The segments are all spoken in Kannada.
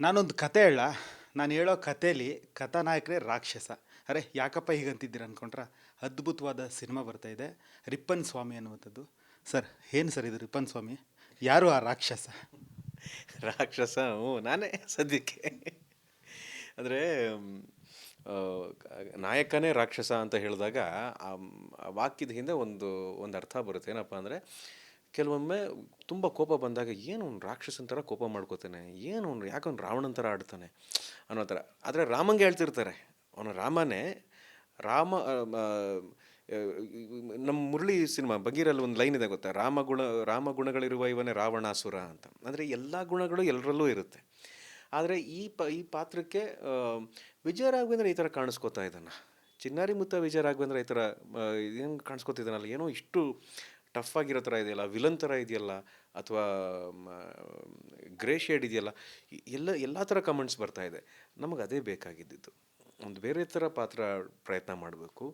ನಾನೊಂದು ಕತೆ ಹೇಳ. ನಾನು ಹೇಳೋ ಕಥೆಯಲ್ಲಿ ಕಥಾನಾಯಕರೇ ರಾಕ್ಷಸ. ಅರೆ, ಯಾಕಪ್ಪ ಹೀಗಂತಿದ್ದೀರ ಅಂದ್ಕೊಂಡ್ರ ಅದ್ಭುತವಾದ ಸಿನಿಮಾ ಬರ್ತಾ ಇದೆ. ರಿಪ್ಪನ್ ಸ್ವಾಮಿ ಅನ್ನುವಂಥದ್ದು. ಸರ್, ಏನು ಸರ್ ಇದು ರಿಪ್ಪನ್ ಸ್ವಾಮಿ? ಯಾರು ಆ ರಾಕ್ಷಸ? ರಾಕ್ಷಸ? ಹ್ಞೂ, ನಾನೇ ಸದ್ಯಕ್ಕೆ. ಅಂದರೆ ನಾಯಕನೇ ರಾಕ್ಷಸ ಅಂತ ಹೇಳಿದಾಗ ಆ ವಾಕ್ಯದ ಹಿಂದೆ ಒಂದು ಒಂದು ಅರ್ಥ ಬರುತ್ತೆ. ಏನಪ್ಪ ಅಂದರೆ ಕೆಲವೊಮ್ಮೆ ತುಂಬ ಕೋಪ ಬಂದಾಗ, ಏನು ಅವ್ನು ರಾಕ್ಷಸನ ಥರ ಕೋಪ ಮಾಡ್ಕೋತಾನೆ? ಏನು ಅವ್ನು, ಯಾಕೆ ಅವ್ನು ರಾವಣನ ಥರ ಆಡ್ತಾನೆ? ಅನ್ನೋ ಥರ. ಆದರೆ ರಾಮಂಗೆ ಹೇಳ್ತಿರ್ತಾರೆ. ಅವನು ರಾಮನೇ. ರಾಮ ನಮ್ಮ ಮುರಳಿ ಸಿನಿಮಾ ಬಗೀರಲ್ಲಿ ಒಂದು ಲೈನ್ ಇದೆ ಗೊತ್ತಾ? ರಾಮ ಗುಣ, ರಾಮ ಗುಣಗಳಿರುವ ಇವನೇ ರಾವಣಾಸುರ ಅಂತ. ಅಂದರೆ ಎಲ್ಲ ಗುಣಗಳು ಎಲ್ಲರಲ್ಲೂ ಇರುತ್ತೆ. ಆದರೆ ಈ ಪ, ಈ ಪಾತ್ರಕ್ಕೆ ವಿಜಯ ರಾಘವೇಂದ್ರ ಈ ಥರ ಕಾಣಿಸ್ಕೋತಾ ಇದ್ದಾನೆ. ಚಿನ್ನಾರಿ ಮುತ್ತ ವಿಜಯ ರಾಘವೇಂದ್ರ ಈ ಥರ ಏನು ಕಾಣಿಸ್ಕೋತಿದ್ದಾನಲ್ಲ? ಏನೋ ಇಷ್ಟು ಟಫ್ ಆಗಿರೋ ಥರ ಇದೆಯಲ್ಲ, ವಿಲನ್ ಥರ ಇದೆಯಲ್ಲ, ಅಥವಾ ಗ್ರೇ ಶೇಡ್ ಇದೆಯಲ್ಲ ಎಲ್ಲ ಎಲ್ಲ ಥರ ಕಮೆಂಟ್ಸ್ ಬರ್ತಾ ಇದೆ. ನಮಗೆ ಅದೇ ಬೇಕಾಗಿದ್ದಿದ್ದು. ಒಂದು ಬೇರೆ ಥರ ಪಾತ್ರ ಪ್ರಯತ್ನ ಮಾಡಬೇಕು.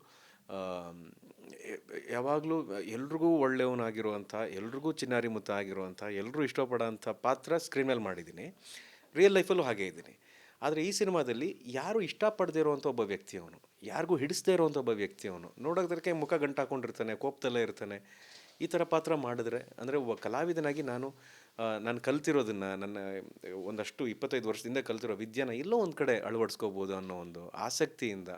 ಯಾವಾಗಲೂ ಎಲ್ರಿಗೂ ಒಳ್ಳೆಯವನಾಗಿರುವಂಥ, ಎಲ್ರಿಗೂ ಚಿನ್ನಾರಿ ಮುತ್ತ ಆಗಿರುವಂಥ ಎಲ್ಲರೂ ಇಷ್ಟಪಡೋಂಥ ಪಾತ್ರ ಸ್ಕ್ರೀನ್ ಮೇಲೆ ಮಾಡಿದ್ದೀನಿ. ರಿಯಲ್ ಲೈಫಲ್ಲೂ ಹಾಗೆ ಇದ್ದೀನಿ. ಆದರೆ ಈ ಸಿನಿಮಾದಲ್ಲಿ ಯಾರು ಇಷ್ಟಪಡದೇ ಇರುವಂಥ ಒಬ್ಬ ವ್ಯಕ್ತಿ ಅವನು, ಯಾರಿಗೂ ಹಿಡಿಸದೇ ಇರುವಂಥ ಒಬ್ಬ ವ್ಯಕ್ತಿ ಅವನು, ನೋಡೋದಕ್ಕೆ ಮುಖ ಗಂಟಾಕೊಂಡಿರ್ತಾನೆ, ಕೋಪದಲ್ಲೇ ಇರ್ತಾನೆ. ಈ ಥರ ಪಾತ್ರ ಮಾಡಿದ್ರೆ ಅಂದರೆ ಒಬ್ಬ ಕಲಾವಿದನಾಗಿ ನಾನು ನಾನು ಕಲ್ತಿರೋದನ್ನು ನನ್ನ ಒಂದಷ್ಟು ಇಪ್ಪತ್ತೈದು ವರ್ಷದಿಂದ ಕಲ್ತಿರೋ ವಿದ್ಯೆನ ಎಲ್ಲೋ ಒಂದು ಕಡೆ ಅಳವಡಿಸ್ಕೋಬೋದು ಅನ್ನೋ ಒಂದು ಆಸಕ್ತಿಯಿಂದ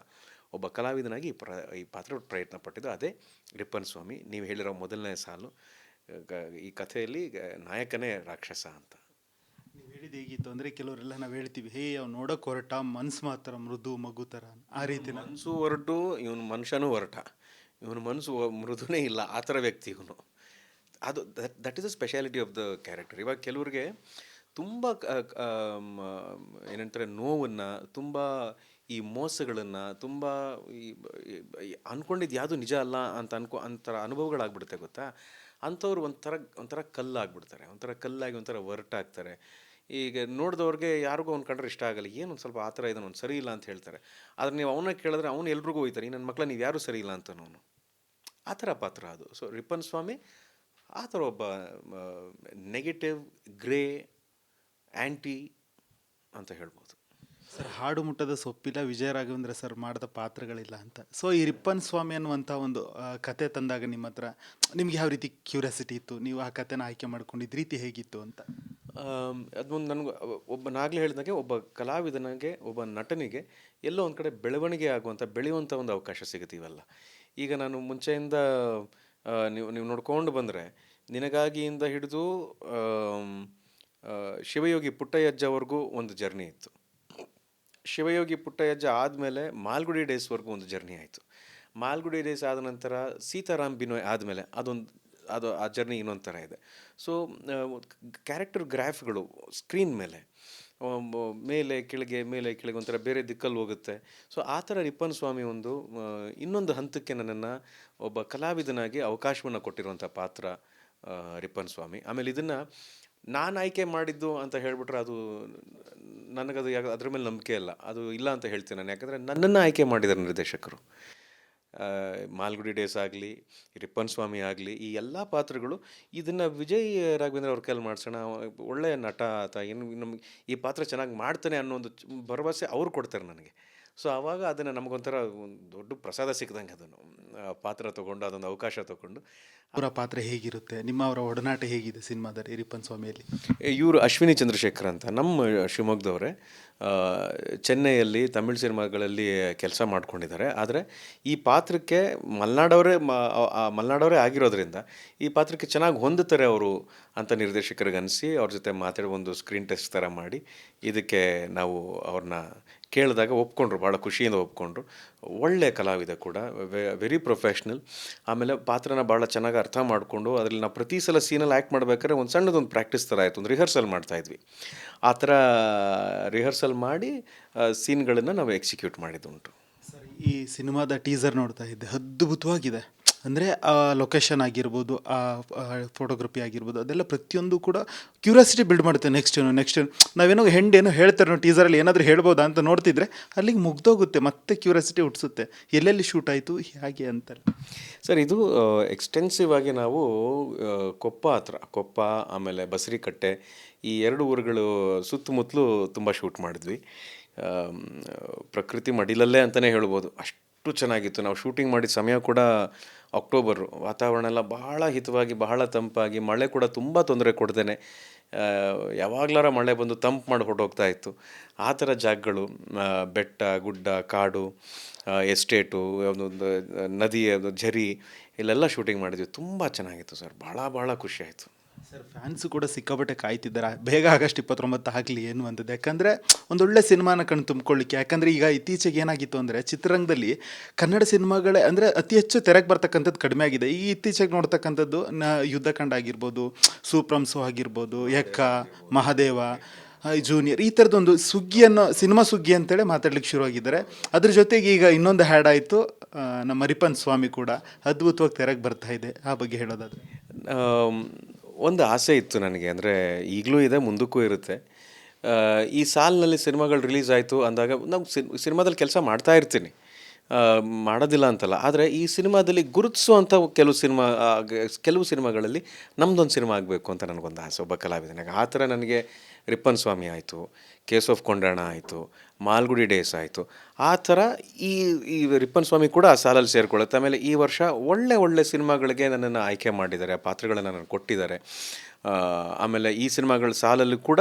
ಒಬ್ಬ ಕಲಾವಿದನಾಗಿ ಈ ಪ್ರ ಈ ಪಾತ್ರ ಪ್ರಯತ್ನ ಪಟ್ಟಿದ್ದು. ಅದೇ ರಿಪ್ಪನ್ ಸ್ವಾಮಿ ನೀವು ಹೇಳಿರೋ ಮೊದಲನೇ ಸಾಲು ಗ- ಈ ಕಥೆಯಲ್ಲಿ ನಾಯಕನೇ ರಾಕ್ಷಸ ಅಂತ. ನೀವು ಹೇಳಿದ್ದು ಹೇಗಿತ್ತು ಅಂದರೆ ಕೆಲವರೆಲ್ಲ ನಾವು ಹೇಳ್ತೀವಿ ಹೇ ಅವ್ನು ನೋಡೋಕೆ ಹೊರಟ ಮನ್ಸು ಮಾತ್ರ ಮೃದು ಮಗು ಥರ ಆ ರೀತಿ ಮನಸ್ಸು ಹೊರಟು ಇವನು ಮನುಷ್ಯನೂ ಹೊರಟ. ಇವನು ಮನಸ್ಸು ಮೃದುನೇ ಇಲ್ಲ, ಆ ಥರ ವ್ಯಕ್ತಿ ಇವನು. ಅದು that is a speciality of the character ಇವಾಗ ಕೆಲವ್ರಿಗೆ ತುಂಬ ಏನಂತಾರೆ, ನೋವನ್ನು, ತುಂಬ ಈ ಮೋಸಗಳನ್ನು, ತುಂಬ ಈ ಅಂದ್ಕೊಂಡಿದ್ದು ಯಾವುದು ನಿಜ ಅಲ್ಲ ಅಂತ ಅನ್ಕೊ ಅಂಥರ ಅನುಭವಗಳಾಗ್ಬಿಡುತ್ತೆ ಗೊತ್ತಾ? ಅಂಥವ್ರು ಒಂಥರ ಒಂಥರ ಕಲ್ಲಾಗ್ಬಿಡ್ತಾರೆ, ಒಂಥರ ಕಲ್ಲಾಗಿ ಒಂಥರ ಒರಟಾಗ್ತಾರೆ. ಈಗ ನೋಡಿದವ್ರಿಗೆ ಯಾರಿಗೂ ಅವ್ನು ಕಂಡ್ರೆ ಇಷ್ಟ ಆಗಲ್ಲ, ಏನು ಒಂದು ಸ್ವಲ್ಪ ಆ ಥರ ಇದನ್ನು ಒಂದು ಸರಿ ಇಲ್ಲ ಅಂತ ಹೇಳ್ತಾರೆ. ಆದರೆ ನೀವು ಅವನ್ನ ಕೇಳಿದ್ರೆ ಅವ್ನು ಎಲ್ರಿಗೂ ಹೋಯ್ತಾರೆ ನನ್ನ ಮಕ್ಕಳ ನೀವು ಯಾರೂ ಸರಿ ಇಲ್ಲ ಅಂತ ಅವನು ಆ ಥರ ಪಾತ್ರ ಅದು. ಸೊ ರಿಪ್ಪನ್ ಸ್ವಾಮಿ ಆ ಥರ ಒಬ್ಬ ನೆಗೆಟಿವ್ ಗ್ರೇ ಆ್ಯಂಟಿ ಅಂತ ಹೇಳ್ಬೋದು. ಸರ್ ಹಾಡು ಮುಟ್ಟದ ಸೊಪ್ಪಿಲ್ಲ ವಿಜಯ ರಾಘವೇಂದ್ರ ಸರ್ ಮಾಡಿದ ಪಾತ್ರಗಳಿಲ್ಲ ಅಂತ. ಸೊ ಈ ರಿಪ್ಪನ್ ಸ್ವಾಮಿ ಅನ್ನುವಂಥ ಒಂದು ಕತೆ ತಂದಾಗ ನಿಮ್ಮ ಹತ್ರ ನಿಮ್ಗೆ ಯಾವ ರೀತಿ ಕ್ಯೂರಿಯಾಸಿಟಿ ಇತ್ತು? ನೀವು ಆ ಕತೆನ ಆಯ್ಕೆ ಮಾಡ್ಕೊಂಡಿದ್ದ ರೀತಿ ಹೇಗಿತ್ತು ಅಂತ? ಅದೊಂದು ನನಗೆ ಒಬ್ಬ ನಾಗಲೇ ಹೇಳಿದಾಗೆ ಒಬ್ಬ ಕಲಾವಿದನಿಗೆ ಒಬ್ಬ ನಟನಿಗೆ ಎಲ್ಲೋ ಒಂದು ಕಡೆ ಬೆಳವಣಿಗೆ ಆಗುವಂಥ ಬೆಳೆಯುವಂಥ ಒಂದು ಅವಕಾಶ ಸಿಗುತ್ತೀವಲ್ಲ ಈಗ ನಾನು ಮುಂಚೆಯಿಂದ ನೀವು ನೀವು ನೋಡ್ಕೊಂಡು ಬಂದರೆ, ನಿನಗಾಗಿಯಿಂದ ಹಿಡಿದು ಶಿವಯೋಗಿ ಪುಟ್ಟಯ್ಯಜ್ಜವರೆಗೂ ಒಂದು ಜರ್ನಿ ಇತ್ತು. ಶಿವಯೋಗಿ ಪುಟ್ಟಯ್ಯಜ್ಜ ಆದಮೇಲೆ ಮಾಲ್ಗುಡಿ ಡೇಸ್ವರೆಗೂ ಒಂದು ಜರ್ನಿ ಆಯಿತು. ಮಾಲ್ಗುಡಿ ಡೇಸ್ ಆದ ನಂತರ ಸೀತಾರಾಮ್ ಬಿನೋಯ್ ಆದಮೇಲೆ ಅದೊಂದು, ಅದು ಆ ಜರ್ನಿ ಇನ್ನೊಂದು ಥರ ಇದೆ. ಸೊ ಕ್ಯಾರೆಕ್ಟರ್ ಗ್ರಾಫ್ಗಳು ಸ್ಕ್ರೀನ್ ಮೇಲೆ ಮೇಲೆ ಕೆಳಗೆ ಮೇಲೆ ಕೆಳಗೆ ಒಂಥರ ಬೇರೆ ದಿಕ್ಕಲ್ಲಿ ಹೋಗುತ್ತೆ. ಸೊ ಆ ಥರ ರಿಪ್ಪನ್ ಸ್ವಾಮಿ ಒಂದು ಇನ್ನೊಂದು ಹಂತಕ್ಕೆ ನನ್ನನ್ನು ಒಬ್ಬ ಕಲಾವಿದನಾಗಿ ಅವಕಾಶವನ್ನು ಕೊಟ್ಟಿರುವಂಥ ಪಾತ್ರ ರಿಪ್ಪನ್ ಸ್ವಾಮಿ ಆಮೇಲೆ ಇದನ್ನು ನಾನು ಆಯ್ಕೆ ಮಾಡಿದ್ದು ಅಂತ ಹೇಳಿಬಿಟ್ರೆ ಅದು ನನಗದು ಯಾಕೆ, ಅದ್ರ ಮೇಲೆ ನಂಬಿಕೆ ಇಲ್ಲ ಅದು ಇಲ್ಲ ಅಂತ ಹೇಳ್ತೀನಿ ನಾನು. ಯಾಕಂದರೆ ನನ್ನನ್ನು ಆಯ್ಕೆ ಮಾಡಿದ್ದಾರೆ ನಿರ್ದೇಶಕರು. ಮಾಲ್ಗುಡಿ ಡೇಸ್ ಆಗಲಿ, ರಿಪ್ಪನ್ ಸ್ವಾಮಿ ಆಗಲಿ, ಈ ಎಲ್ಲ ಪಾತ್ರಗಳು ಇದನ್ನು ವಿಜಯ್ ರಾಘವೇಂದ್ರ ಅವ್ರ ಕೈಲಿ ಮಾಡಿಸೋಣ ಒಳ್ಳೆಯ ನಟ ಆತ ಏನು ನಮ್ಗೆ ಈ ಪಾತ್ರ ಚೆನ್ನಾಗಿ ಮಾಡ್ತಾನೆ ಅನ್ನೋ ಒಂದು ಭರವಸೆ ಅವ್ರು ಕೊಡ್ತಾರೆ ನನಗೆ. ಸೊ ಆವಾಗ ಅದನ್ನು ನಮಗೊಂಥರ ಒಂದು ದೊಡ್ಡ ಪ್ರಸಾದ ಸಿಕ್ಕಿದಂಗೆ ಅದನ್ನು ಪಾತ್ರ ತೊಗೊಂಡು ಅದೊಂದು ಅವಕಾಶ ತೊಗೊಂಡು. ಅವರ ಪಾತ್ರ ಹೇಗಿರುತ್ತೆ? ನಿಮ್ಮ ಅವರ ಒಡನಾಟ ಹೇಗಿದೆ ಸಿನಿಮಾದಲ್ಲಿ ರಿಪ್ಪನ್ ಸ್ವಾಮಿಯಲ್ಲಿ? ಇವರು ಅಶ್ವಿನಿ ಚಂದ್ರಶೇಖರ್ ಅಂತ ನಮ್ಮ ಶಿವಮೊಗ್ಗದವರೇ. ಚೆನ್ನೈಯಲ್ಲಿ ತಮಿಳು ಸಿನಿಮಾಗಳಲ್ಲಿ ಕೆಲಸ ಮಾಡ್ಕೊಂಡಿದ್ದಾರೆ. ಆದರೆ ಈ ಪಾತ್ರಕ್ಕೆ ಮಲ್ನಾಡವರೇ ಮಲ್ನಾಡವರೇ ಆಗಿರೋದ್ರಿಂದ ಈ ಪಾತ್ರಕ್ಕೆ ಚೆನ್ನಾಗಿ ಹೊಂದುತ್ತಾರೆ ಅವರು ಅಂತ ನಿರ್ದೇಶಕರಿಗೆ ಅನಿಸಿ ಅವ್ರ ಜೊತೆ ಮಾತಾಡಿ ಒಂದು ಸ್ಕ್ರೀನ್ ಟೆಸ್ಟ್ ಥರ ಮಾಡಿ ಇದಕ್ಕೆ ನಾವು ಅವ್ರನ್ನ ಕೇಳಿದಾಗ ಒಪ್ಕೊಂಡ್ರು, ಭಾಳ ಖುಷಿಯಿಂದ ಒಪ್ಕೊಂಡ್ರು. ಒಳ್ಳೆಯ ಕಲಾವಿದ ಕೂಡ ವೆರಿ ಪ್ರೊಫೆಷ್ನಲ್ ಆಮೇಲೆ ಪಾತ್ರನ ಭಾಳ ಚೆನ್ನಾಗಿ ಅರ್ಥ ಮಾಡಿಕೊಂಡು ಅದರಲ್ಲಿ ನಾವು ಪ್ರತಿ ಸಲ ಸೀನಲ್ಲಿ ಆ್ಯಕ್ಟ್ ಮಾಡ್ಬೇಕಾದ್ರೆ ಒಂದು ಸಣ್ಣದೊಂದು ಪ್ರಾಕ್ಟೀಸ್ ಥರ ಆಯಿತು, ಒಂದು ರಿಹರ್ಸಲ್ ಮಾಡ್ತಾಯಿದ್ವಿ ಆ ಥರ ರಿಹರ್ಸಲ್ ಮಾಡಿ ಸೀನ್ಗಳನ್ನು ನಾವು ಎಕ್ಸಿಕ್ಯೂಟ್ ಮಾಡಿದ್ದುಂಟು ಈ ಸಿನಿಮಾದ ಟೀಸರ್ ನೋಡ್ತಾ ಇದ್ದೆ. ಅದ್ಭುತವಾಗಿದೆ. ಅಂದರೆ ಆ ಲೊಕೇಶನ್ ಆಗಿರ್ಬೋದು, ಆ ಫೋಟೋಗ್ರಫಿ ಆಗಿರ್ಬೋದು, ಅದೆಲ್ಲ ಪ್ರತಿಯೊಂದು ಕೂಡ ಕ್ಯೂರಿಯಾಸಿಟಿ ಬಿಲ್ಡ್ ಮಾಡುತ್ತೆ ನೆಕ್ಸ್ಟ್ ಏನು ನೆಕ್ಸ್ಟ್ ನಾವೇನೋ ಹೆಂಡೇನೋ ಹೇಳ್ತಾರೆ ನಾವು ಟೀಸರಲ್ಲಿ ಏನಾದರೂ ಹೇಳ್ಬೋದಾ ಅಂತ ನೋಡ್ತಿದ್ರೆ ಅಲ್ಲಿಗೆ ಮುಗ್ದೋಗುತ್ತೆ, ಮತ್ತೆ ಕ್ಯೂರಿಯಾಸಿಟಿ ಹುಟ್ಟಿಸುತ್ತೆ ಎಲ್ಲೆಲ್ಲಿ ಶೂಟ್ ಆಯಿತು, ಹೇಗೆ ಅಂತಾರೆ ಸರ್, ಇದು ಎಕ್ಸ್ಟೆನ್ಸಿವ್ ಆಗಿ ನಾವು ಕೊಪ್ಪ ಹತ್ರ, ಕೊಪ್ಪ, ಆಮೇಲೆ ಬಸರಿಕಟ್ಟೆ, ಈ ಎರಡು ಊರುಗಳು ಸುತ್ತಮುತ್ತಲೂ ತುಂಬ ಶೂಟ್ ಮಾಡಿದ್ವಿ. ಪ್ರಕೃತಿ ಮಡಿಲಲ್ಲೇ ಅಂತಲೇ ಹೇಳ್ಬೋದು. ಅಷ್ಟು ಚೆನ್ನಾಗಿತ್ತು. ನಾವು ಶೂಟಿಂಗ್ ಮಾಡಿದ ಸಮಯ ಕೂಡ ಅಕ್ಟೋಬರು, ವಾತಾವರಣ ಎಲ್ಲ ಬಹಳ ಹಿತವಾಗಿ, ಬಹಳ ತಂಪಾಗಿ, ಮಳೆ ಕೂಡ ತುಂಬ ತೊಂದರೆ ಕೊಡ್ದೇನೆ. ಯಾವಾಗಲಾರ ಮಳೆ ಬಂದು ತಂಪು ಮಾಡಿ ಹೊರಟೋಗ್ತಾ ಇತ್ತು. ಆ ಥರ ಜಾಗಗಳು ಬೆಟ್ಟ, ಗುಡ್ಡ, ಕಾಡು ಎಸ್ಟೇಟು, ಒಂದೊಂದು ನದಿ ಅದು ಝರಿ, ಇಲ್ಲೆಲ್ಲ ಶೂಟಿಂಗ್ ಮಾಡಿದ್ವಿ. ತುಂಬ ಚೆನ್ನಾಗಿತ್ತು ಸರ್. ಭಾಳ ಭಾಳ ಖುಷಿ ಆಯಿತು. ಸರ್ ಫ್ಯಾನ್ಸು ಕೂಡ ಸಿಕ್ಕಾಪಟ್ಟೆ ಕಾಯ್ತಿದ್ದಾರೆ. ಬೇಗ ಆಗಸ್ಟ್ ಇಪ್ಪತ್ತೊಂಬತ್ತು ಆಗಲಿ ಏನು ಅಂತದ್ದು ಯಾಕಂದರೆ ಒಂದೊಳ್ಳೆ ಸಿನಿಮಾನ ಕಣ್ಣು ತುಂಬಿಕೊಳ್ಳಿಕ್ಕೆ. ಯಾಕಂದರೆ ಈಗ ಇತ್ತೀಚೆಗೆ ಏನಾಗಿತ್ತು ಅಂದರೆ ಚಿತ್ರರಂಗದಲ್ಲಿ ಕನ್ನಡ ಸಿನಿಮಾಗಳೇ ಅಂದರೆ ಅತಿ ಹೆಚ್ಚು ತೆರೆಗೆ ಬರ್ತಕ್ಕಂಥದ್ದು ಕಡಿಮೆ ಆಗಿದೆ. ಈ ಇತ್ತೀಚೆಗೆ ನೋಡ್ತಕ್ಕಂಥದ್ದು, ನ ಯುದ್ಧಕಾಂಡ ಆಗಿರ್ಬೋದು ಸೂಪ್ರಂಸು ಆಗಿರ್ಬೋದು, ಯಕ್ಕ, ಮಹಾದೇವ ಜೂನಿಯರ್ ಈ ಥರದೊಂದು ಸುಗ್ಗಿಯನ್ನು ಸಿನಿಮಾ ಸುಗ್ಗಿ ಅಂತೇಳಿ ಮಾತಾಡ್ಲಿಕ್ಕೆ ಶುರುವಾಗಿದ್ದಾರೆ. ಅದ್ರ ಜೊತೆಗೆ ಈಗ ಇನ್ನೊಂದು ಹ್ಯಾಡ್ ಆಯಿತು ನಮ್ಮ ರಿಪನ್ ಸ್ವಾಮಿ ಕೂಡ ಅದ್ಭುತವಾಗಿ ತೆರೆಗೆ ಬರ್ತಾ ಇದೆ. ಆ ಬಗ್ಗೆ ಹೇಳೋದಾದ್ರೆ. ಒಂದು ಆಸೆ ಇತ್ತು ನನಗೆ. ಅಂದರೆ ಈಗಲೂ ಇದೆ, ಮುಂದಕ್ಕೂ ಇರುತ್ತೆ. ಈ ಸಾಲಿನಲ್ಲಿ ಸಿನಿಮಾಗಳು ರಿಲೀಸ್ ಆಯಿತು ಅಂದಾಗ ನಾವು ಸಿನಿಮಾದಲ್ಲಿ ಕೆಲಸ ಮಾಡ್ತಾ ಇರ್ತೀನಿ. ಮಾಡೋದಿಲ್ಲ ಅಂತಲ್ಲ. ಆದರೆ ಈ ಸಿನಿಮಾದಲ್ಲಿ ಗುರುತಿಸುವಂಥ ಕೆಲವು ಸಿನಿಮಾ ಕೆಲವು ಸಿನಿಮಾಗಳಲ್ಲಿ ನಮ್ಮದೊಂದು ಸಿನಿಮಾ ಆಗಬೇಕು ಅಂತ ನನಗೊಂದು ಆಸೆ, ಒಬ್ಬ ಕಲಾವಿದನಾಗ. ಆ ಥರ ನನಗೆ ರಿಪ್ಪನ್ ಸ್ವಾಮಿ ಆಯಿತು, ಕೇಸ್ ಆಫ್ ಕೊಂಡಾಣ ಆಯಿತು, ಮಾಲ್ಗುಡಿ ಡೇಸ್ ಆಯಿತು. ಆ ಥರ ಈ ಈ ರಿಪ್ಪನ್ ಸ್ವಾಮಿ ಕೂಡ ಆ ಸಾಲಲ್ಲಿ ಸೇರಿಕೊಳ್ಳುತ್ತೆ. ಆಮೇಲೆ ಈ ವರ್ಷ ಒಳ್ಳೆ ಒಳ್ಳೆ ಸಿನಿಮಾಗಳಿಗೆ ನನ್ನನ್ನು ಆಯ್ಕೆ ಮಾಡಿದ್ದಾರೆ, ಆ ಪಾತ್ರಗಳನ್ನು ನನಗೆ ಕೊಟ್ಟಿದ್ದಾರೆ. ಆಮೇಲೆ ಈ ಸಿನಿಮಾಗಳ ಸಾಲಲ್ಲೂ ಕೂಡ